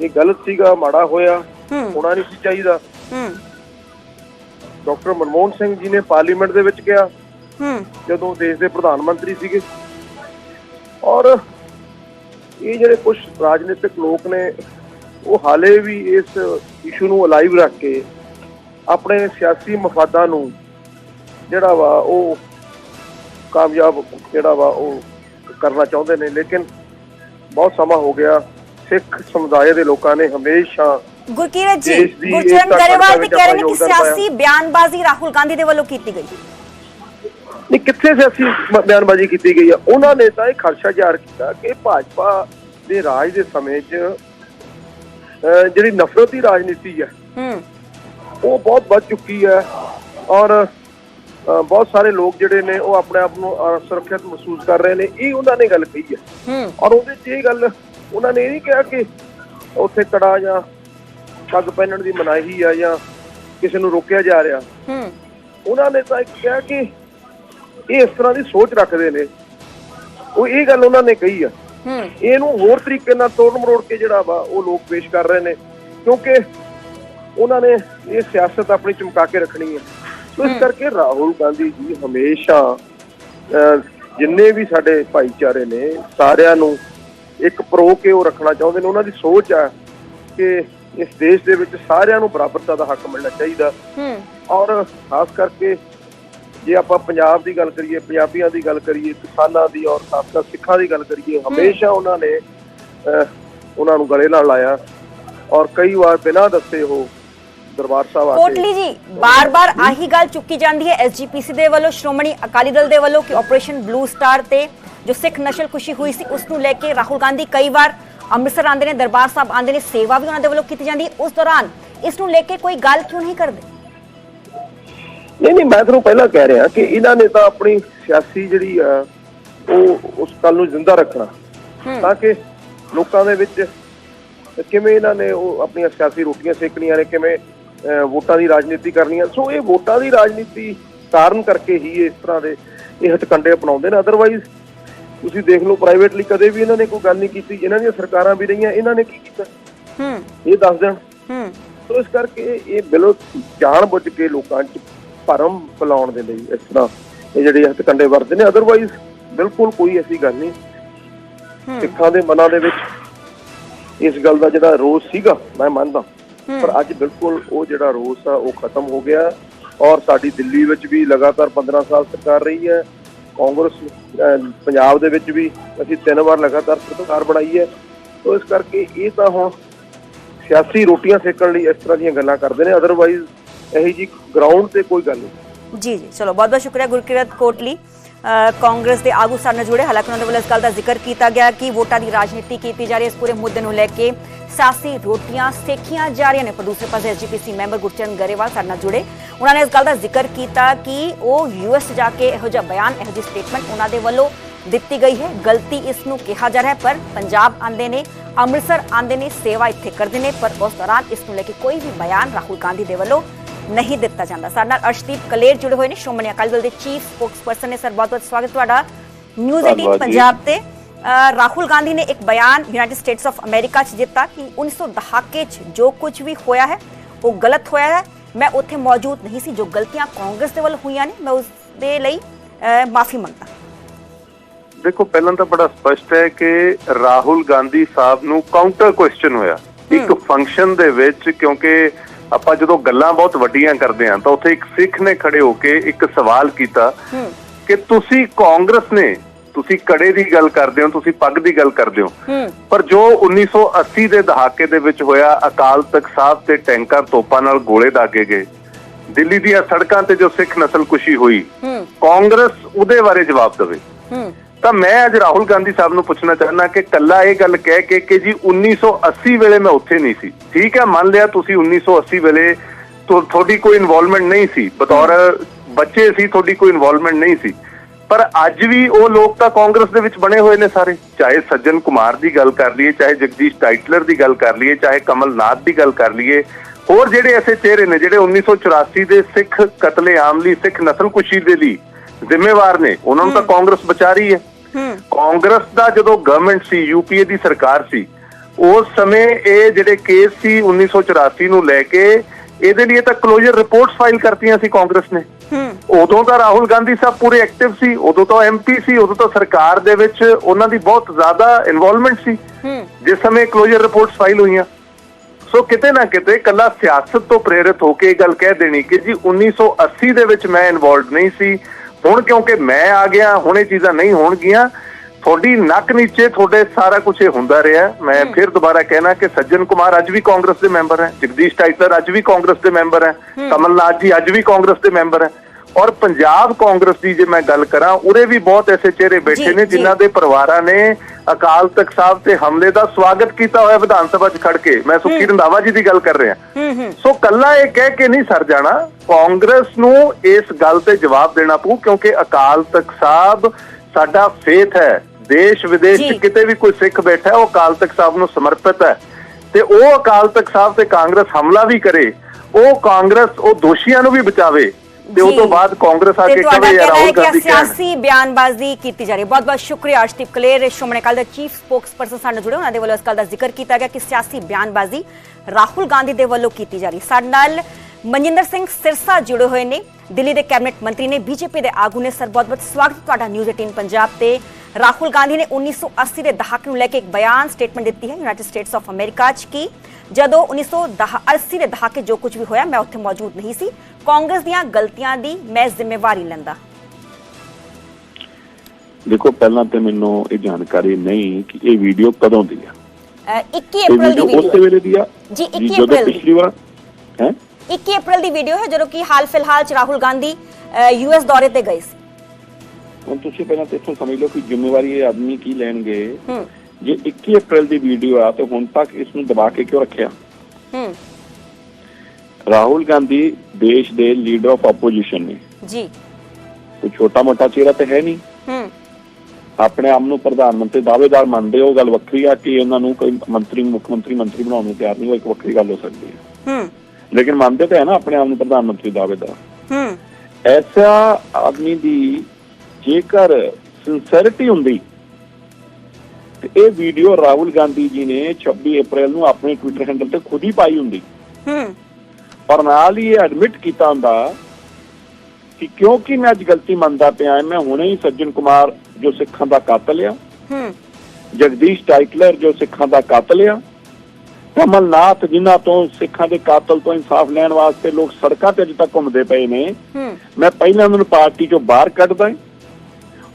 ਇਹ ਗਲਤ ਸੀਗਾ ਮਾੜਾ ਹੋਇਆ ਹੋਣਾ ਨਹੀਂ ਸੀ ਚਾਹੀਦਾ। ਹੂੰ। ਡਾਕਟਰ ਮਨਮੋਹਨ ਸਿੰਘ ਜੀ ਨੇ ਪਾਰਲੀਮੈਂਟ ਦੇ ਵਿੱਚ ਕਿਹਾ ਹੂੰ। ਜਦੋਂ ਦੇਸ਼ ਦੇ ਪ੍ਰਧਾਨ ਮੰਤਰੀ ਸੀਗੇ। ਔਰ ਇਹ ਜਿਹੜੇ ਕੁਝ ਰਾਜਨੀਤਿਕ ਲੋਕ ਨੇ ਉਹ ਹਾਲੇ ਵੀ ਇਸ ਇਸ਼ੂ ਨੂੰ ਅਲਾਈਵ ਰੱਖ ਕੇ ਆਪਣੇ ਸਿਆਸੀ ਮਫਾਦਾਂ ਨੂੰ ਜਿਹੜਾ ਵਾ ਉਹ ਕਾਮਯਾਬ ਜਿਹੜਾ ਵਾ ਉਹ ਕਰਨਾ ਚਾਹੁੰਦੇ ਨੇ। ਲੇਕਿਨ ਬਹੁਤ ਸਮਾਂ ਹੋ ਗਿਆ। ਸਿੱਖ ਸਮੁਦਾਇ ਦੇ ਲੋਕਾਂ ਨੇ ਹਮੇਸ਼ਾ ਗੁਰਕੀਰਤ ਜੀ ਗੁਰਚਰਨ ਗਰੇਵਾਲ ਵੀ ਕਹਿ ਰਹੇ ਨੇ ਕਿ ਸਿਆਸੀ ਬਿਆਨਬਾਜ਼ੀ ਰਾਹੁਲ ਗਾਂਧੀ ਦੇ ਵੱਲੋਂ ਕੀਤੀ ਗਈ। ਨਹੀਂ ਕਿੱਥੇ ਸਿਆਸੀ ਬਿਆਨਬਾਜ਼ੀ ਕੀਤੀ ਗਈ ਆ? ਉਹਨਾਂ ਨੇ ਤਾਂ ਇਹ ਖਰਚਾ ਜ਼ਾਹਰ ਕੀਤਾ ਕਿ ਭਾਜਪਾ ਦੇ ਰਾਜ ਦੇ ਸਮੇਂ 'ਚ ਜਿਹੜੀ ਨਫ਼ਰਤ ਦੀ ਰਾਜਨੀਤੀ ਹੈ ਹੂੰ। ਉਹ ਬਹੁਤ ਵੱਧ ਚੁੱਕੀ ਹੈ ਔਰ ਬਹੁਤ ਸਾਰੇ ਲੋਕ ਜਿਹੜੇ ਨੇ ਉਹ ਆਪਣੇ ਆਪ ਨੂੰ ਸੁਰੱਖਿਅਤ ਮਹਿਸੂਸ ਕਰ ਰਹੇ ਨੇ ਇਹ ਉਹਨਾਂ ਨੇ ਗੱਲ ਕਹੀ ਹੈ। ਔਰ ਉਹਦੇ 'ਚ ਇਹ ਗੱਲ ਉਹਨਾਂ ਨੇ ਇਹ ਨਹੀਂ ਕਿਹਾ ਕਿ ਉੱਥੇ ਕੜਾ ਜਾਂ ਪੱਗ ਪਹਿਨਣ ਦੀ ਮਨਾਹੀ ਆ ਜਾਂ ਕਿਸੇ ਨੂੰ ਰੋਕਿਆ ਜਾ ਰਿਹਾ। ਹੂੰ। ਉਹਨਾਂ ਨੇ ਤਾਂ ਕਿਹਾ ਕਿ ਇਹ ਇਸ ਤਰ੍ਹਾਂ ਦੀ ਸੋਚ ਰੱਖਦੇ ਨੇ। ਉਹ ਇਹ ਗੱਲ ਉਹਨਾਂ ਨੇ ਕਹੀ ਆ। ਹੂੰ ਇਹਨੂੰ ਹੋਰ ਤਰੀਕੇ ਨਾਲ ਤੋੜ ਮਰੋੜ ਕੇ ਜਿਹੜਾ ਵਾ ਉਹ ਲੋਕ ਪੇਸ਼ ਕਰ ਰਹੇ ਨੇ। ਕਿਉਂਕਿ ਉਹਨਾਂ ਨੇ ਇਹ ਸਿਆਸਤ ਆਪਣੀ ਚਮਕਾ ਕੇ ਰੱਖਣੀ ਹੈ। ਸੋ ਇਸ ਕਰਕੇ ਰਾਹੁਲ ਗਾਂਧੀ ਜੀ ਹਮੇਸ਼ਾ ਜਿੰਨੇ ਵੀ ਸਾਡੇ ਭਾਈਚਾਰੇ ਨੇ ਸਾਰਿਆਂ ਨੂੰ ਇੱਕ ਪਰੋ ਕੇ ਉਹ ਰੱਖਣਾ ਚਾਹੁੰਦੇ ਨੇ। ਉਹਨਾਂ ਦੀ ਸੋਚ ਆ ਕਿ ਇਸ ਦੇਸ਼ ਦੇ ਵਿੱਚ ਸਾਰਿਆਂ ਨੂੰ ਬਰਾਬਰਤਾ ਦਾ ਹੱਕ ਮਿਲਣਾ ਚਾਹੀਦਾ। ਹੂੰ। ਔਰ ਖਾਸ ਕਰਕੇ ਜੇ ਆਪਾਂ ਪੰਜਾਬ ਦੀ ਗੱਲ ਕਰੀਏ ਪੰਜਾਬੀਆਂ ਦੀ ਗੱਲ ਕਰੀਏ ਕਿਸਾਨਾਂ ਦੀ ਔਰ ਖਾਸ ਕਰ ਸਿੱਖਾਂ ਦੀ ਗੱਲ ਕਰੀਏ ਹਮੇਸ਼ਾ ਉਹਨਾਂ ਨੇ ਉਹਨਾਂ ਨੂੰ ਗਲੇ ਨਾਲ ਲਾਇਆ ਔਰ ਕਈ ਵਾਰ ਬਿਨਾਂ ਦੱਸੇ ਉਹ ਦਰਬਾਰ ਸਾਹਿਬ ਆ ਕੋਟਲੀ ਕੇ ਜੀ ਬਾਰ-ਬਾਰ ਆਹੀ ਗੱਲ ਚੁੱਕੀ ਜਾਂਦੀ ਹੈ ਐਸਜੀਪੀਸੀ ਦੇ ਵੱਲੋਂ ਸ਼੍ਰੋਮਣੀ ਅਕਾਲੀ ਦਲ ਦੇ ਵੱਲੋਂ ਕਿ ਆਪਰੇਸ਼ਨ ਬਲੂ ਸਟਾਰ ਤੇ ਜੋ ਸਿੱਖ ਨਸ਼ਲ ਖੁਸ਼ੀ ਹੋਈ ਸੀ ਉਸ ਨੂੰ ਲੈ ਕੇ ਰਾਹੁਲ ਗਾਂਧੀ ਕਈ ਵਾਰ ਅੰਮ੍ਰਿਤਸਰ ਆਉਂਦੇ ਨੇ ਦਰਬਾਰ ਸਾਹਿਬ ਆਉਂਦੇ ਨੇ ਸੇਵਾ ਵੀ ਉਹਨਾਂ ਦੇ ਵੱਲੋਂ ਕੀਤੀ ਜਾਂਦੀ ਹੈ। ਉਸ ਦੌਰਾਨ ਇਸ ਨੂੰ ਲੈ ਕੇ ਕੋਈ ਗੱਲ ਕਿਉਂ ਨਹੀਂ ਕਰਦੇ? ਨਹੀਂ ਨਹੀਂ ਮੈਂ ਤੁਹਾਨੂੰ ਪਹਿਲਾਂ ਕਹਿ ਰਿਹਾ ਕਿ ਇਹਨਾਂ ਨੇ ਤਾਂ ਆਪਣੀ ਸਿਆਸੀ ਜਿਹੜੀ ਆ ਉਹ ਉਸ ਕੱਲ ਨੂੰ ਜ਼ਿੰਦਾ ਰੱਖਣਾ। ਤਾਂ ਕਿ ਲੋਕਾਂ ਦੇ ਵਿੱਚ ਕਿਵੇਂ ਇਹਨਾਂ ਨੇ ਉਹ ਆਪਣੀਆਂ ਸਿਆਸੀ ਰੋਟੀਆਂ ਸੇਕਣੀਆਂ ਨੇ ਕਿਵੇਂ ਵੋਟਾਂ ਦੀ ਰਾਜਨੀਤੀ ਕਰਨੀਆਂ। ਸੋ ਇਹ ਵੋਟਾਂ ਦੀ ਰਾਜਨੀਤੀ ਕਾਰਨ ਕਰਕੇ ਹੀ ਇਸ ਤਰ੍ਹਾਂ ਦੇ ਇਹ ਹਥਕੰਡੇ ਅਪਣਾਉਂਦੇ ਨੇ। ਅਦਰਵਾਈਜ਼ ਤੁਸੀਂ ਦੇਖ ਲਓ ਪ੍ਰਾਈਵੇਟਲੀ ਕਦੇ ਵੀ ਇਹਨਾਂ ਨੇ ਕੋਈ ਗੱਲ ਨਹੀਂ ਕੀਤੀ। ਇਹਨਾਂ ਦੀਆਂ ਸਰਕਾਰਾਂ ਵੀ ਰਹੀਆਂ ਇਹਨਾਂ ਨੇ ਕੀ ਕੀਤਾ? ਹੂੰ। ਇਹ ਦੱਸ ਦੇਣ। ਹੂੰ। ਸੋ ਇਸ ਕਰਕੇ ਇਹ ਬਿਲੋ ਜਾਣ ਬੁੱਝ ਕੇ ਲੋਕਾਂ 'ਚ ਭਰਮ ਫੈਲਾਉਣ ਦੇ ਲਈ ਇਸ ਤਰ੍ਹਾਂ ਇਹ ਜਿਹੜੇ ਹਥਕੰਡੇ ਵਰਤਦੇ ਨੇ ਅਦਰਵਾਈਜ਼ ਬਿਲਕੁਲ ਕੋਈ ਐਸੀ ਗੱਲ ਨਹੀਂ। ਸਿੱਖਾਂ ਦੇ ਮਨਾਂ ਦੇ ਵਿੱਚ ਇਸ ਗੱਲ ਦਾ ਜਿਹੜਾ ਰੋਸ ਸੀਗਾ ਮੈਂ ਮੰਨਦਾ। ਪਰ ਅੱਜ ਬਿਲਕੁਲ ਉਹ ਜਿਹੜਾ ਰੋਸ ਆ ਉਹ ਖਤਮ ਹੋ ਗਿਆ। ਔਰ ਸਾਡੀ ਦਿੱਲੀ ਵਿੱਚ ਵੀ ਲਗਾਤਾਰ 15 ਸਾਲ ਸਰਕਾਰ ਰਹੀ ਹੈ। ਕਾਂਗਰਸ ਪੰਜਾਬ ਦੇ ਵਿੱਚ ਵੀ ਅਸੀਂ ਤਿੰਨ ਵਾਰ ਲਗਾਤਾਰ ਸਰਕਾਰ ਬਣਾਈ ਹੈ। ਸੋ ਇਸ ਕਰਕੇ ਇਹ ਤਾਂ ਹੁਣ ਸਿਆਸੀ ਰੋਟੀਆਂ ਸੇਕਣ ਲਈ ਇਸ ਤਰ੍ਹਾਂ ਦੀਆਂ ਗੱਲਾਂ ਕਰਦੇ ਨੇ। ਅਦਰਵਾਈਜ਼ ਇਹੀ ਜੀ ਗਰਾਊਂਡ ਤੇ ਕੋਈ ਗੱਲ ਨਹੀਂ। ਜੀ ਜੀ। ਚਲੋ ਬਹੁਤ ਬਹੁਤ ਸ਼ੁਕਰੀਆ ਗੁਰਕਿਰਤ ਕੋਟਲੀ। ਕਾਂਗਰਸ ਦੇ ਆਗੂ ਸਾਡੇ ਨਾਲ ਜੁੜੇ। ਹਾਲਾਂਕਿ ਉਹਨਾਂ ਦੇ ਵੱਲੋਂ ਇਸ ਗੱਲ ਦਾ ਜ਼ਿਕਰ ਕੀਤਾ ਗਿਆ ਕਿ ਵੋਟਾਂ ਦੀ ਰਾਜਨੀਤੀ ਕੀਤੀ ਜਾ ਰਹੀ ਹੈ। ਇਸ ਪੂਰੇ ਮੁੱਦੇ ਨੂੰ ਲੈ ਕੇ ਸਿਆਸੀ ਰੋਟੀਆਂ ਸੇਕੀਆਂ ਜਾ ਰਹੀਆਂ ਨੇ। ਪਰ ਦੂਸਰੇ ਪਾਸੇ ਐਸਜੀਪੀਸੀ ਮੈਂਬਰ ਗੁਰਚਰਨ ਗਰੇਵਾਲ ਸਾਡੇ ਨਾਲ ਜੁੜੇ। ਉਹਨਾਂ ਨੇ ਇਸ ਗੱਲ ਦਾ ਜ਼ਿਕਰ ਕੀਤਾ ਕਿ ਉਹ ਯੂਐਸ ਜਾ ਕੇ ਇਹੋ ਜਿਹਾ ਬਿਆਨ, ਇਹੋ ਜਿਹੀ ਸਟੇਟਮੈਂਟ ਉਹਨਾਂ ਦੇ ਵੱਲੋਂ ਦਿੱਤੀ ਗਈ ਹੈ। ਗਲਤੀ ਇਸ ਨੂੰ ਕਿਹਾ ਜਾ ਰਿਹਾ ਪਰ ਪੰਜਾਬ ਆਂਦੇ ਨੇ, ਅੰਮ੍ਰਿਤਸਰ ਆਂਦੇ ਨੇ, ਸੇਵਾ ਇੱਥੇ ਕਰਦੇ ਨੇ। ਪਰ ਉਸ ਦੌਰਾਨ ਇਸ ਨੂੰ ਲੈ ਕੇ ਕੋਈ ਵੀ ਬਿਆਨ ਰਾਹੁਲ ਗਾਂਧੀ ਦੇ ਵੱਲੋਂ ਨਹੀਂ ਦਿੱਤਾ ਜਾਂਦਾ। ਸਾਡੇ ਨਾਲ ਅਰਸ਼ਦੀਪ ਕਲੇਰ ਜੁੜੇ ਹੋਏ ਨੇ ਸ਼੍ਰੋਮਣੀ ਅਕਾਲੀ ਦਲ ਦੇ ਚੀਫ ਸਪੋਕਸਪਰਸਨ ਨੇ। ਸਰ ਬਹੁਤ ਬਹੁਤ ਸਵਾਗਤ ਤੁਹਾਡਾ। ਨਿਊਜ਼ 18 ਧੰਨਵਾਦ ਜੀ। ਪੰਜਾਬ ਤੇ ਰਾਹੁਲ ਗਾਂਧੀ ਨੇ ਇੱਕ ਬਿਆਨ ਯੂਨਾਈਟਿਡ ਸਟੇਟਸ ਆਫ ਅਮਰੀਕਾ 'ਚ ਦਿੱਤਾ ਕਿ 1900 ਦਹਾਕੇ 'ਚ ਜੋ ਕੁਝ ਵੀ ਹੋਇਆ ਹੈ ਉਹ ਗਲਤ ਹੋਇਆ ਹੈ। ਮੈਂ ਉੱਥੇ ਮੌਜੂਦ ਨਹੀਂ ਸੀ ਜੋ ਗਲਤੀਆਂ ਕਾਂਗਰਸ ਦੇ ਵੱਲ ਹੋਈਆਂ ਨੇ ਮੈਂ ਉਸ ਦੇ ਲਈ ਮਾਫੀ ਮੰਗਦਾ। ਦੇਖੋ ਪਹਿਲਾਂ ਤਾਂ ਬੜਾ ਸਪਸ਼ਟ ਹੈ ਕਿ ਰਾਹੁਲ ਗਾਂਧੀ ਸਾਹਿਬ ਨੂੰ ਕਾਊਂਟਰ ਕੁਐਸਚਨ ਹੋਇਆ। ਇੱਕ ਫੰਕਸ਼ਨ ਦੇ ਵਿੱਚ ਕਿਉਂਕਿ ਆਪਾਂ ਜਦੋਂ ਗੱਲਾਂ ਬਹੁਤ ਵੱਡੀਆਂ ਕਰਦੇ ਹਾਂ ਤਾਂ ਉੱਥੇ ਇੱਕ ਸਿੱਖ ਨੇ ਖੜੇ ਹੋ ਕੇ ਇੱਕ ਸਵਾਲ ਕੀਤਾ ਕਿ ਤੁਸੀਂ ਕਾਂਗਰਸ ਨੇ ਤੁਸੀਂ ਕੜੇ ਦੀ ਗੱਲ ਕਰਦੇ ਹੋ ਤੁਸੀਂ ਪੱਗ ਦੀ ਗੱਲ ਕਰਦੇ ਹੋ। ਪਰ ਜੋ 1980 ਦੇ ਦਹਾਕੇ ਦੇ ਵਿੱਚ ਹੋਇਆ ਅਕਾਲ ਤਖਤ ਸਾਹਿਬ ਤੇ ਟੈਂਕਾਂ ਤੋਪਾਂ ਨਾਲ ਗੋਲੇ ਦਾਗੇ ਗਏ। ਦਿੱਲੀ ਦੀਆਂ ਸੜਕਾਂ ਤੇ ਜੋ ਸਿੱਖ ਨਸਲਕੁਸ਼ੀ ਹੋਈ ਕਾਂਗਰਸ ਉਹਦੇ ਬਾਰੇ ਜਵਾਬ ਦੇਵੇ। ਤਾਂ ਮੈਂ ਅੱਜ ਰਾਹੁਲ ਗਾਂਧੀ ਸਾਹਿਬ ਨੂੰ ਪੁੱਛਣਾ ਚਾਹੁੰਦਾ ਕਿ ਕੱਲਾ ਇਹ ਗੱਲ ਕਹਿ ਕੇ ਕਿ ਜੀ 1980 ਵੇਲੇ ਮੈਂ ਉੱਥੇ ਨਹੀਂ ਸੀ। ਠੀਕ ਹੈ ਮੰਨ ਲਿਆ ਤੁਸੀਂ 1980 ਵੇਲੇ ਤੁਹਾਡੀ ਕੋਈ ਇਨਵੋਲਵਮੈਂਟ ਨਹੀਂ ਸੀ। ਬਤੌਰ ਬੱਚੇ ਸੀ ਤੁਹਾਡੀ ਕੋਈ ਇਨਵੋਲਵਮੈਂਟ ਨਹੀਂ ਸੀ। ਪਰ ਅੱਜ ਵੀ ਉਹ ਲੋਕ ਤਾਂ ਕਾਂਗਰਸ ਦੇ ਵਿੱਚ ਬਣੇ ਹੋਏ ਨੇ ਸਾਰੇ। ਚਾਹੇ ਸੱਜਣ ਕੁਮਾਰ ਦੀ ਗੱਲ ਕਰ ਲਈਏ ਚਾਹੇ ਜਗਦੀਸ਼ ਟਾਈਟਲਰ ਦੀ ਗੱਲ ਕਰ ਲਈਏ ਚਾਹੇ ਕਮਲਨਾਥ ਦੀ ਗੱਲ ਕਰ ਲਈਏ ਹੋਰ ਜਿਹੜੇ ਐਸੇ ਚਿਹਰੇ ਨੇ ਜਿਹੜੇ 1984 ਦੇ ਸਿੱਖ ਕਤਲੇਆਮ ਲਈ ਸਿੱਖ ਨਸਲਕੁਸ਼ੀ ਦੇ ਲਈ ਜ਼ਿੰਮੇਵਾਰ ਨੇ ਉਹਨਾਂ ਨੂੰ ਤਾਂ ਕਾਂਗਰਸ ਬਚਾ ਰਹੀ ਹੈ। ਕਾਂਗਰਸ ਦਾ ਜਦੋਂ ਗਵਰਨਮੈਂਟ ਸੀ ਯੂਪੀਏ ਦੀ ਸਰਕਾਰ ਸੀ ਉਸ ਸਮੇਂ ਇਹ ਜਿਹੜੇ ਕੇਸ ਸੀ 1984 ਨੂੰ ਲੈ ਕੇ ਇਹਦੇ ਲਈ ਤਾਂ ਕਲੋਜ਼ਰ ਰਿਪੋਰਟਸ ਫਾਈਲ ਕਰਤੀਆਂ ਸੀ ਕਾਂਗਰਸ ਨੇ। ਉਦੋਂ ਤਾਂ ਰਾਹੁਲ ਗਾਂਧੀ ਸਾਹਿਬ ਪੂਰੇ ਐਕਟਿਵ ਸੀ ਉਦੋਂ ਤਾਂ ਐਮਪੀ ਸੀ ਉਦੋਂ ਤਾਂ ਸਰਕਾਰ ਦੇ ਵਿੱਚ ਉਹਨਾਂ ਦੀ ਬਹੁਤ ਜ਼ਿਆਦਾ ਇਨਵੋਲਵਮੈਂਟ ਸੀ। ਜਿਸ ਸਮੇਂ ਕਲੋਜ਼ਰ ਰਿਪੋਰਟਸ ਫਾਈਲ ਹੋਈਆਂ। ਸੋ ਕਿਤੇ ਨਾ ਕਿਤੇ ਕੱਲਾ ਸਿਆਸਤ ਤੋਂ ਪ੍ਰੇਰਿਤ ਹੋ ਕੇ ਇਹ ਗੱਲ ਕਹਿ ਦੇਣੀ ਕਿ ਜੀ 1980 ਦੇ ਵਿੱਚ ਮੈਂ ਇਨਵੋਲਵਡ ਨਹੀਂ ਸੀ ਹੁਣ ਕਿਉਂਕਿ ਮੈਂ ਆ ਗਿਆ ਹੁਣ ਇਹ ਚੀਜ਼ਾਂ ਨਹੀਂ ਹੋਣਗੀਆਂ ਤੁਹਾਡੀ ਨੱਕ ਨੀਚੇ ਤੁਹਾਡੇ ਸਾਰਾ ਕੁਝ ਇਹ ਹੁੰਦਾ ਰਿਹਾ। ਮੈਂ ਫਿਰ ਦੁਬਾਰਾ ਕਹਿਣਾ ਕਿ ਸੱਜਣ ਕੁਮਾਰ ਅੱਜ ਵੀ ਕਾਂਗਰਸ ਦੇ ਮੈਂਬਰ ਹੈ ਜਗਦੀਸ਼ ਟਾਈਟਲਰ ਅੱਜ ਵੀ ਕਾਂਗਰਸ ਦੇ ਮੈਂਬਰ ਹੈ ਕਮਲਨਾਥ ਜੀ ਅੱਜ ਵੀ ਕਾਂਗਰਸ ਦੇ ਮੈਂਬਰ ਹੈ। ਔਰ ਪੰਜਾਬ ਕਾਂਗਰਸ ਦੀ ਜੇ ਮੈਂ ਗੱਲ ਕਰਾਂ ਉਰੇ ਵੀ ਬਹੁਤ ਐਸੇ ਚਿਹਰੇ ਬੈਠੇ ਨੇ। ਜਿਨ੍ਹਾਂ ਦੇ ਪਰਿਵਾਰਾਂ ਨੇ ਅਕਾਲ ਤਖਤ ਸਾਹਿਬ ਤੇ ਹਮਲੇ ਦਾ ਸਵਾਗਤ ਕੀਤਾ ਹੋਇਆ ਵਿਧਾਨ ਸਭਾ 'ਚ ਖੜ ਕੇ। ਮੈਂ ਸੁਖੀ ਰੰਧਾਵਾ ਜੀ ਦੀ ਗੱਲ ਕਰ ਰਿਹਾ। ਸੋ ਕੱਲਾ ਇਹ ਕਹਿ ਕੇ ਨਹੀਂ ਸਰ ਜਾਣਾ ਕਾਂਗਰਸ ਨੂੰ ਇਸ ਗੱਲ ਤੇ ਜਵਾਬ ਦੇਣਾ ਪਊ ਕਿਉਂਕਿ ਅਕਾਲ ਤਖਤ ਸਾਹਿਬ ਸਾਡਾ ਫੇਥ ਹੈ। ਦੇਸ਼ ਵਿਦੇਸ਼। 'ਚ ਕਿਤੇ ਵੀ ਕੋਈ ਸਿੱਖ ਬੈਠਾ ਉਹ ਅਕਾਲ ਤਖਤ ਸਾਹਿਬ ਨੂੰ ਸਮਰਪਿਤ ਹੈ। ਤੇ ਉਹ ਅਕਾਲ ਤਖਤ ਸਾਹਿਬ ਤੇ ਕਾਂਗਰਸ ਹਮਲਾ ਵੀ ਕਰੇ ਉਹ ਕਾਂਗਰਸ ਉਹ ਦੋਸ਼ੀਆਂ ਨੂੰ ਵੀ ਬਚਾਵੇ। ਤੇ ਜੀ। ਤੋਂ ਬਾਅਦ ਕਾਂਗਰਸ ਆ ਕੇ ਤੁਹਾਡਾ ਕਹੇ ਯਾਰ ਕਹਿਣਾ ਹੈ ਰਾਹੁਲ ਕਿ ਗਾਂਧੀ ਸਿਆਸੀ ਬਿਆਨਬਾਜ਼ੀ ਕੀਤੀ ਜਾ ਰਹੀ ਹੈ। ਬਹੁਤ ਬਹੁਤ ਸ਼ੁਕਰੀਆ ਅਰਸ਼ਦੀਪ ਕਲੇਰ ਸ਼੍ਰੋਮਣੀ ਅਕਾਲੀ ਦਲ ਚੀਫ ਸਪੋਕਸਪਰਸਨ ਸਾਡੇ ਨਾਲ ਜੁੜੇ ਉਹਨਾਂ ਦੇ ਵੱਲੋਂ ਇਸ ਗੱਲ ਦਾ ਜ਼ਿਕਰ ਕੀਤਾ ਗਿਆ ਕਿ ਸਿਆਸੀ ਬਿਆਨਬਾਜ਼ੀ ਰਾਹੁਲ ਗਾਂਧੀ ਦੇ ਵੱਲੋਂ ਕੀਤੀ ਜਾ ਰਹੀ ਸਾਡੇ ਨਾਲ ਮਨਜਿੰਦਰ ਸਿੰਘ ਸਿਰਸਾ ਜੁੜੇ ਹੋਏ ਨੇ। ਦਿੱਲੀ ਦੇ ਕੈਬਨਿਟ ਮੰਤਰੀ ਨੇ ਬੀਜੇਪੀ ਦੇ ਆਗੂ ਨੇ ਸਰ ਬਹੁਤ ਬਹੁਤ ਸਵਾਗਤ ਤੁਹਾਡਾ ਨਿਊਜ਼ 18 ਪੰਜਾਬ ਤੇ। ਰਾਹੁਲ ਗਾਂਧੀ ਨੇ 1980 ਦੇ ਦਹਾਕੇ ਨੂੰ ਲੈ ਕੇ ਇੱਕ ਬਿਆਨ ਸਟੇਟਮੈਂਟ ਦਿੱਤੀ ਹੈ ਯੂਨਾਈਟਿਡ ਸਟੇਟਸ ਆਫ ਅਮਰੀਕਾ 'ਚ ਕਿ ਜਦੋਂ 1980 ਦੇ ਦਹਾਕੇ ਜੋ ਕੁਝ ਵੀ ਹੋਇਆ ਮੈਂ ਉੱਥੇ ਮੌਜੂਦ ਨਹੀਂ ਸੀ। ਕਾਂਗਰਸ ਦੀਆਂ ਗਲਤੀਆਂ ਦੀ ਮੈਂ ਜ਼ਿੰਮੇਵਾਰੀ ਲੈਂਦਾ। ਦੇਖੋ ਪਹਿਲਾਂ ਤੇ ਮੈਨੂੰ ਇਹ ਜਾਣਕਾਰੀ ਨਹੀਂ ਕਿ ਇਹ ਵੀਡੀਓ ਕਦੋਂ ਦੀ ਆ। ਅ, 21 ਇਹ ਅਪ੍ਰੈਲ ਦੀ ਵੀਡੀਓ ਉਸੇ ਵੇਲੇ ਦੀ ਆ? ਜੀ, 21 ਜਦੋਂ ਅਪ੍ਰੈਲ। ਪਿਛਲੀ ਵਾਰ ਹੈ? 21 ਅਪ੍ਰੈਲ ਦੀ ਵੀਡੀਓ ਹੈ ਜਦੋਂ ਕਿ ਹਾਲ ਫਿਲਹਾਲ ਚ ਰਾਹੁਲ ਗਾਂਧੀ ਯੂਐਸ ਦੌਰੇ ਤੇ ਗਏ ਸੀ। ਹੁਣ ਤੁਸੀਂ ਪਹਿਲਾਂ ਤੇ ਇੱਥੋਂ ਸਮਝ ਲਓ ਕਿ ਜ਼ਿੰਮੇਵਾਰੀ ਇਹ ਆਦਮੀ ਕੀ ਲੈਣਗੇ। ਹੂੰ। ਜੇ 21 ਅਪ੍ਰੈਲ ਦੀ ਵੀਡੀਓ ਆ ਤੇ ਹੁਣ ਤੱਕ ਇਸ ਨੂੰ ਦਬਾ ਕੇ ਕਿਉਂ ਰੱਖਿਆ? ਹੂੰ। ਰਾਹੁਲ ਗਾਂਧੀ ਦੇਸ਼ ਦੇ ਲੀਡਰ ਆਫ ਆਪੋਜੀਸ਼ਨ ਨੇ। ਜੀ। ਕੋਈ ਛੋਟਾ ਮੋਟਾ ਚਿਹਰਾ ਤੇ ਹੈ ਨਹੀਂ। ਹੂੰ। ਆਪਣੇ ਆਪ ਨੂੰ ਪ੍ਰਧਾਨ ਮੰਤਰੀ ਦਾਅਵੇਦਾਰ ਮੰਨਦੇ ਉਹ ਗੱਲ ਵੱਖਰੀ ਆ ਕਿ ਉਹਨਾਂ ਨੂੰ ਕੋਈ ਮੰਤਰੀ ਮੁੱਖ ਮੰਤਰੀ ਮੰਤਰੀ ਬਣਾਉਣ ਨੂੰ ਤਿਆਰ ਨਹੀਂ ਉਹ ਇੱਕ ਵੱਖਰੀ ਗੱਲ ਹੋ ਸਕਦੀ ਹੈ। ਹੂੰ। ਲੇਕਿਨ ਮੰਨਦੇ ਤਾਂ ਹੈ ਨਾ ਆਪਣੇ ਆਪ ਨੂੰ ਪ੍ਰਧਾਨ ਮੰਤਰੀ ਦਾਅਵੇਦਾਰ ਹੂੰ। ਐਸਾ ਆਦਮੀ ਦੀ ਜੇਕਰ ਸਿੰਸੈਰਿਟੀ ਹੁੰਦੀ ਤੇ ਇਹ ਵੀਡੀਓ ਰਾਹੁਲ ਗਾਂਧੀ ਜੀ ਨੇ 26 ਅਪ੍ਰੈਲ ਨੂੰ ਆਪਣੇ ਟਵਿੱਟਰ ਹੈਂਡਲ ਤੇ ਖੁਦ ਹੀ ਪਾਈ ਹੁੰਦੀ। ਹੂੰ। ਔਰ ਨਾਲ ਹੀ ਇਹ ਐਡਮਿਟ ਕੀਤਾ ਹੁੰਦਾ ਕਿ ਕਿਉਂਕਿ ਮੈਂ ਅੱਜ ਗਲਤੀ ਮੰਨਦਾ ਪਿਆ ਮੈਂ ਹੁਣੇ ਹੀ ਸੱਜਣ ਕੁਮਾਰ ਜੋ ਸਿੱਖਾਂ ਦਾ ਕਾਤਲ ਆ ਹੂੰ। ਜਗਦੀਸ਼ ਟਾਈਟਲਰ ਜੋ ਸਿੱਖਾਂ ਦਾ ਕਾਤਲ ਆ ਕਮਲਨਾਥ ਜਿਨ੍ਹਾਂ ਤੋਂ ਸਿੱਖਾਂ ਦੇ ਕਾਤਲ ਤੋਂ ਇਨਸਾਫ ਲੈਣ ਵਾਸਤੇ ਲੋਕ ਸੜਕਾਂ ਤੇ ਅਜੇ ਤੱਕ ਘੁੰਮਦੇ ਪਏ ਨੇ। ਮੈਂ ਪਹਿਲਾਂ ਉਹਨਾਂ ਨੂੰ ਪਾਰਟੀ ਚੋਂ ਬਾਹਰ ਕੱਢਦਾ ਹਾਂ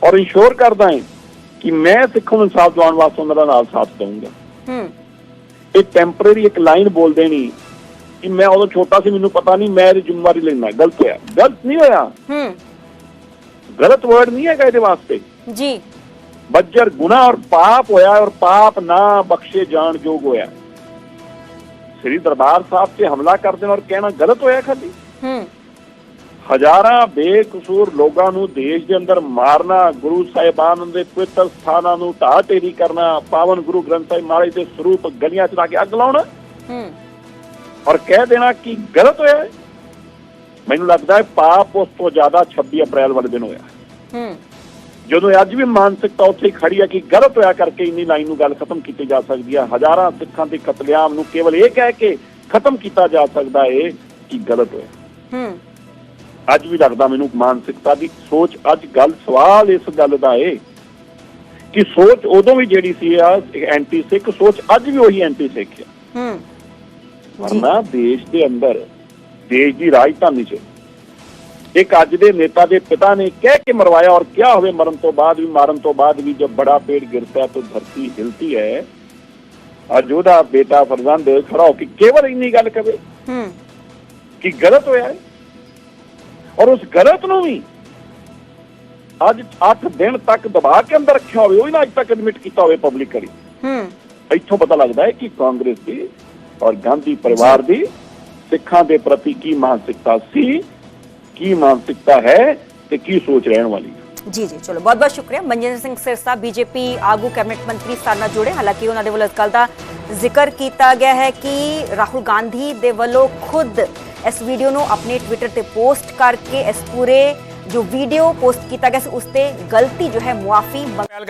ਔਰ ਇੰਸ਼ੋਰ ਕਰਦਾ ਹਾਂ ਕਿ ਮੈਂ ਸਿੱਖਾਂ ਨੂੰ ਇਨਸਾਫ ਦਿਵਾਉਣ ਵਾਸਤੇ ਉਹਨਾਂ ਦਾ ਨਾਲ ਸਾਥ ਦਊਂਗਾ। ਇਹ ਟੈਂਪਰੇਰੀ ਇੱਕ ਲਾਈਨ ਬੋਲ ਦੇਣੀ ਕਿ ਮੈਂ ਉਦੋਂ ਛੋਟਾ ਸੀ ਮੈਨੂੰ ਪਤਾ ਨਹੀਂ ਮੈਂ ਇਹਦੀ ਜ਼ਿੰਮੇਵਾਰੀ ਲੈਣਾ ਗਲਤ ਹੋਇਆ। ਗਲਤ ਨਹੀਂ ਹੋਇਆ। ਗਲਤ ਵਰਡ ਨਹੀਂ ਹੈਗਾ ਇਹਦੇ ਵਾਸਤੇ। ਜੀ। ਬੱਜਰ ਗੁਨਾਹ ਔਰ ਪਾਪ ਹੋਇਆ ਔਰ ਪਾਪ ਨਾ ਬਖਸ਼ੇ ਜਾਣ ਯੋਗ ਹੋਇਆ। ਸ੍ਰੀ ਦਰਬਾਰ ਸਾਹਿਬ ਤੇ ਹਮਲਾ ਕਰ ਦੇਣਾ ਔਰ ਕਹਿਣਾ ਗਲਤ ਹੋਇਆ ਖਾਲੀ। ਹੂੰ। ਹਜ਼ਾਰਾਂ ਬੇਕਸੂਰ ਲੋਕਾਂ ਨੂੰ ਦੇਸ਼ ਦੇ ਅੰਦਰ ਮਾਰਨਾ ਗੁਰੂ ਸਾਹਿਬਾਨ ਦੇ ਪਵਿੱਤਰ ਸਥਾਨਾਂ ਨੂੰ ਢਾਹ ਢੇਰੀ ਕਰਨਾ ਪਾਵਨ ਗੁਰੂ ਗ੍ਰੰਥ ਸਾਹਿਬ ਮਹਾਰਾਜ ਦੇ ਸਰੂਪ ਗਲੀਆਂ 'ਚ ਲਾ ਕੇ ਅੱਗ ਲਾਉਣਾ। ਹੂੰ। ਔਰ ਕਹਿ ਦੇਣਾ ਕਿ ਗਲਤ ਹੋਇਆ। ਮੈਨੂੰ ਲੱਗਦਾ ਹੈ ਪਾਪ ਉਸ ਤੋਂ ਜ਼ਿਆਦਾ 26 ਅਪ੍ਰੈਲ ਵਾਲੇ ਦਿਨ ਹੋਇਆ। ਹੂੰ। ਜਦੋਂ ਅੱਜ ਵੀ ਮਾਨਸਿਕਤਾ ਉੱਥੇ ਖੜੀ ਹੈ ਕਿ ਗਲਤ ਹੋਇਆ ਕਰਕੇ ਇੰਨੀ ਲਾਈਨ ਨੂੰ ਗੱਲ ਖਤਮ ਕੀਤੀ ਜਾ ਸਕਦੀ ਹੈ ਹਜ਼ਾਰਾਂ ਸਿੱਖਾਂ ਦੇ ਕਤਲੇਆਮ ਨੂੰ ਕੇਵਲ ਇਹ ਕਹਿ ਕੇ ਖਤਮ ਕੀਤਾ ਜਾ ਸਕਦਾ ਹੈ ਕਿ ਗਲਤ ਹੋਇਆ। ਹੂੰ। ਅੱਜ ਵੀ ਲੱਗਦਾ ਮੈਨੂੰ ਮਾਨਸਿਕਤਾ ਦੀ ਸੋਚ ਅੱਜ ਗੱਲ ਸਵਾਲ ਇਸ ਗੱਲ ਦਾ ਏ ਕਿ ਸੋਚ ਉਦੋਂ ਵੀ ਜਿਹੜੀ ਸੀ ਆ ਐਂਟੀ ਸਿੱਖ ਸੋਚ ਅੱਜ ਵੀ ਉਹੀ ਐਂਟੀ ਸਿੱਖ ਹੈ ਹੂੰ। ਵਰਨਾ ਦੇਸ਼ ਦੇ ਅੰਦਰ ਦੇਸ਼ ਦੀ ਰਾਜਧਾਨੀ 'ਚ ਇੱਕ ਅੱਜ ਦੇ ਨੇਤਾ ਦੇ ਪਿਤਾ ਨੇ ਕਹਿ ਕੇ ਮਰਵਾਇਆ ਔਰ ਕਿਹਾ ਹੋਵੇ ਮਰਨ ਤੋਂ ਬਾਅਦ ਵੀ ਮਾਰਨ ਤੋਂ ਬਾਅਦ ਵੀ ਜਬ ਬੜਾ ਪੇੜ ਗਿਰਤਾ ਹੈ ਤਾਂ ਧਰਤੀ ਹਿਲਤੀ ਹੈ ਅੱਜ ਉਹਦਾ ਬੇਟਾ ਫਰਜ਼ੰਦ ਖੜਾ ਹੋ ਕੇ ਕੇਵਲ ਇੰਨੀ ਗੱਲ ਕਵੇ ਹੂੰ। ਕਿ ਗਲਤ ਹੋਇਆ ਹੈ ਔਰ ਉਸ ਗਲਤ ਨੂੰ ਵੀ ਅੱਜ 8 ਦਿਨ ਤੱਕ ਦਬਾ ਕੇ ਅੰਦਰ ਰੱਖਿਆ ਹੋਵੇ ਉਹ ਵੀ ਨਾ ਅੱਜ ਤੱਕ ਐਡਮਿਟ ਕੀਤਾ ਹੋਵੇ ਪਬਲਿਕਲੀ ਹੂੰ। ਇੱਥੋਂ ਪਤਾ ਲੱਗਦਾ ਹੈ ਕਿ ਕਾਂਗਰਸ ਦੀ ਔਰ ਗਾਂਧੀ ਪਰਿਵਾਰ ਦੀ ਸਿੱਖਾਂ ਦੇ ਪ੍ਰਤੀ ਕੀ ਮਾਨਸਿਕਤਾ ਸੀ ਕੀ ਮਾਨਸਿਕਤਾ ਹੈ ਤੇ ਕੀ ਸੋਚ ਰਹਿਣ ਵਾਲੀ ਹੈ? ਜੀ ਜੀ, ਚਲੋ ਬਹੁਤ ਬਹੁਤ ਸ਼ੁਕਰੀਆ। ਮਨਜਿੰਦਰ ਸਿੰਘ ਸਿਰਸਾ, ਬੀਜੇਪੀ ਆਗੂ ਕੈਬਨਿਟ ਮੰਤਰੀ ਸਾਡੇ ਜੁੜੇ। ਹਾਲਾਂਕਿ ਉਹਨਾਂ ਦੇ ਵੱਲੋਂ ਇਸ ਗੱਲ ਦਾ ਜ਼ਿਕਰ ਕੀਤਾ ਗਿਆ ਹੈ ਕਿ ਰਾਹੁਲ ਗਾਂਧੀ ਦੇ ਵੱਲੋਂ ਖੁਦ ਇਸ ਵੀਡੀਓ ਨੂੰ ਆਪਣੇ ਟਵਿੱਟਰ ਤੇ ਪੋਸਟ ਕਰਕੇ ਇਸ ਪੂਰੇ ਜੋ ਵੀਡੀਓ ਪੋਸਟ ਕੀਤਾ ਗਿਆ ਸੀ, ਉਸ ਤੇ ਗਲਤੀ ਜੋ ਹੈ ਮੁਆਫੀ ਮੰਗ